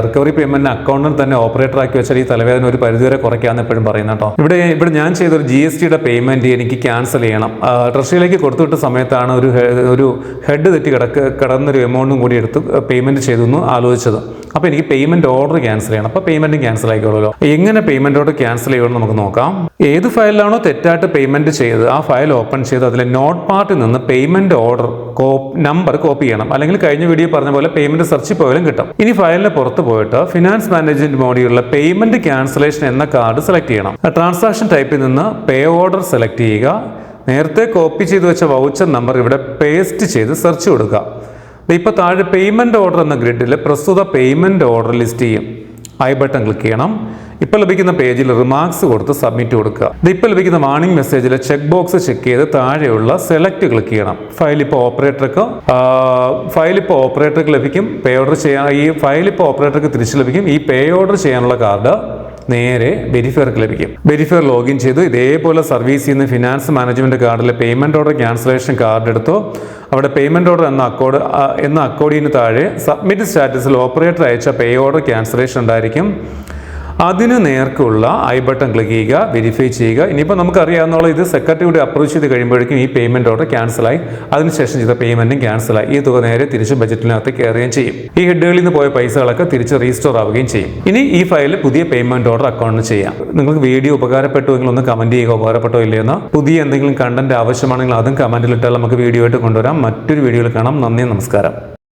റിക്കവറി പേയ്മെന്റ് അക്കൗണ്ടിൽ തന്നെ ഓപ്പറേറ്റർ ആക്കി വെച്ചാൽ ഈ തലവേദന ഒരു പരിധിവരെ കുറയ്ക്കാമെന്ന് എപ്പോഴും പറയുന്നത് കേട്ടോ. ഇവിടെ ഇവിടെ ഞാൻ ചെയ്ത ഒരു ജി എസ് ടിയുടെ പേയ്മെന്റ് എനിക്ക് ക്യാൻസൽ ചെയ്യണം. ട്രഷറിയിലേക്ക് കൊടുത്തുവിട്ട സമയത്താണ് ഒരു ഒരു ഹെഡ് തെറ്റി കിടക്ക് കിടന്നൊരു എമൗണ്ടും കൂടി എടുത്ത് പേയ്മെന്റ് ചെയ്തു എന്ന് ആലോചിച്ചത്. അപ്പോൾ എനിക്ക് പേയ്മെന്റ് ഓർഡർ ക്യാൻസൽ ചെയ്യണം. അപ്പോൾ പേയ്മെന്റ് ക്യാൻസൽ ആയിക്കോളല്ലോ എങ്ങനെ പേയ്മെന്റ് ഓർഡർ ക്യാൻസൽ ചെയ്യുമെന്ന് നമുക്ക് നോക്കാം. ഏത് ഫയലിലാണോ തെറ്റായിട്ട് പേയ്മെന്റ് ചെയ്ത് ആ ഫയൽ ഓപ്പൺ ചെയ്ത് അതിലെ നോട്ട് പാർട്ടിൽ നിന്ന് പേയ്മെന്റ് ഓർഡർ നമ്പർ കോപ്പി ചെയ്യണം. അല്ലെങ്കിൽ കഴിഞ്ഞ വീഡിയോ പറഞ്ഞ പോലെ പേയ്മെന്റ് സെർച്ച് പോയാലും കിട്ടും. ഇനി ഫയലിന് പുറത്ത് പോയിട്ട് ഫിനാൻസ് മാനേജ്മെന്റ് മോഡിയുള്ള പേയ്മെന്റ് ക്യാൻസലേഷൻ എന്ന കാർഡ് സെലക്ട് ചെയ്യണം. ട്രാൻസാക്ഷൻ ടൈപ്പിൽ നിന്ന് പേ ഓർഡർ സെലക്ട് ചെയ്യുക. നേരത്തെ കോപ്പി ചെയ്ത് വെച്ച വൗച്ചർ നമ്പർ ഇവിടെ പേസ്റ്റ് ചെയ്ത് സെർച്ച് കൊടുക്കുക. ഇപ്പോൾ താഴെ പേയ്മെന്റ് ഓർഡർ എന്ന ഗ്രിഡിൽ പ്രസ്തുത പേയ്മെന്റ് ഓർഡർ ലിസ്റ്റ് ചെയ്യും. ഐ ബട്ടൺ ക്ലിക്ക് ചെയ്യണം. ഇപ്പോൾ ലഭിക്കുന്ന പേജിൽ റിമാർക്സ് കൊടുത്ത് സബ്മിറ്റ് കൊടുക്കുക. ഇപ്പോൾ ലഭിക്കുന്ന വാർണിംഗ് മെസ്സേജിൽ ചെക്ക് ബോക്സ് ചെക്ക് ചെയ്ത് താഴെയുള്ള സെലക്ട് ക്ലിക്ക് ചെയ്യണം. ഫയൽ ഇപ്പോൾ ഓപ്പറേറ്റർക്ക് ഫയൽ ഇപ്പോൾ ഓപ്പറേറ്റർക്ക് ലഭിക്കും. പേ ഓർഡർ ചെയ്യാൻ ഈ ഫയൽ ഇപ്പോൾ ഓപ്പറേറ്റർക്ക് തിരിച്ചു ലഭിക്കും. ഈ പേ ഓർഡർ ചെയ്യാനുള്ള കാർഡ് നേരെ ബെനിഫിയർക്ക് ലഭിക്കും. വെരിഫയർ ലോഗിൻ ചെയ്തു. ഇതേപോലെ സർവീസ് ചെയ്യുന്ന ഫിനാൻസ് മാനേജ്മെന്റ് കാർഡിലെ പേയ്മെന്റ് ഓർഡർ ക്യാൻസലേഷൻ കാർഡ് എടുത്തു. അവിടെ പേയ്മെന്റ് ഓർഡർ എന്ന അക്കോഡ് എന്ന അക്കോഡിന് താഴെ സബ്മിറ്റ് സ്റ്റാറ്റസിൽ ഓപ്പറേറ്റർ അയച്ച പേ ഓർഡർ ക്യാൻസലേഷൻ ഉണ്ടായിരിക്കും. അതിന് നേർക്കുള്ള ഐ ബട്ടൺ ക്ലിക്ക് ചെയ്യുക വെരിഫൈ ചെയ്യുക. ഇനിയിപ്പോൾ നമുക്കറിയാവുന്ന ഇത് സെക്രട്ടറി കൂടി അപ്രോച്ച് ചെയ്ത് കഴിയുമ്പോഴേക്കും ഈ പേയ്മെന്റ് ഓർഡർ ക്യാൻസലായി അതിനുശേഷം ചെയ്ത പേയ്മെന്റും ക്യാൻസലായി ഈ തുക നേരെ തിരിച്ച് ബജറ്റിനകത്ത് കയറുകയും ചെയ്യും. ഈ ഹെഡുകളിൽ നിന്ന് പോയ പൈസകളൊക്കെ തിരിച്ച് റീസ്റ്റോർ ആവുകയും ചെയ്യും. ഇനി ഈ ഫയലിൽ പുതിയ പേയ്മെന്റ് ഓർഡർ അക്കൗണ്ട് ചെയ്യാം. നിങ്ങൾക്ക് വീഡിയോ ഉപകാരപ്പെട്ടുവെങ്കിൽ ഒന്ന് കമന്റ് ചെയ്യുക ഉപകാരപ്പെട്ടോ ഇല്ലയെന്നോ പുതിയ എന്തെങ്കിലും കണ്ടന്റ് ആവശ്യമാണെങ്കിൽ അതും കമന്റിൽ ഇട്ടാൽ നമുക്ക് വീഡിയോ ആയിട്ട് കൊണ്ടുവരാം. മറ്റൊരു വീഡിയോയിൽ കാണാം. നന്ദി നമസ്കാരം.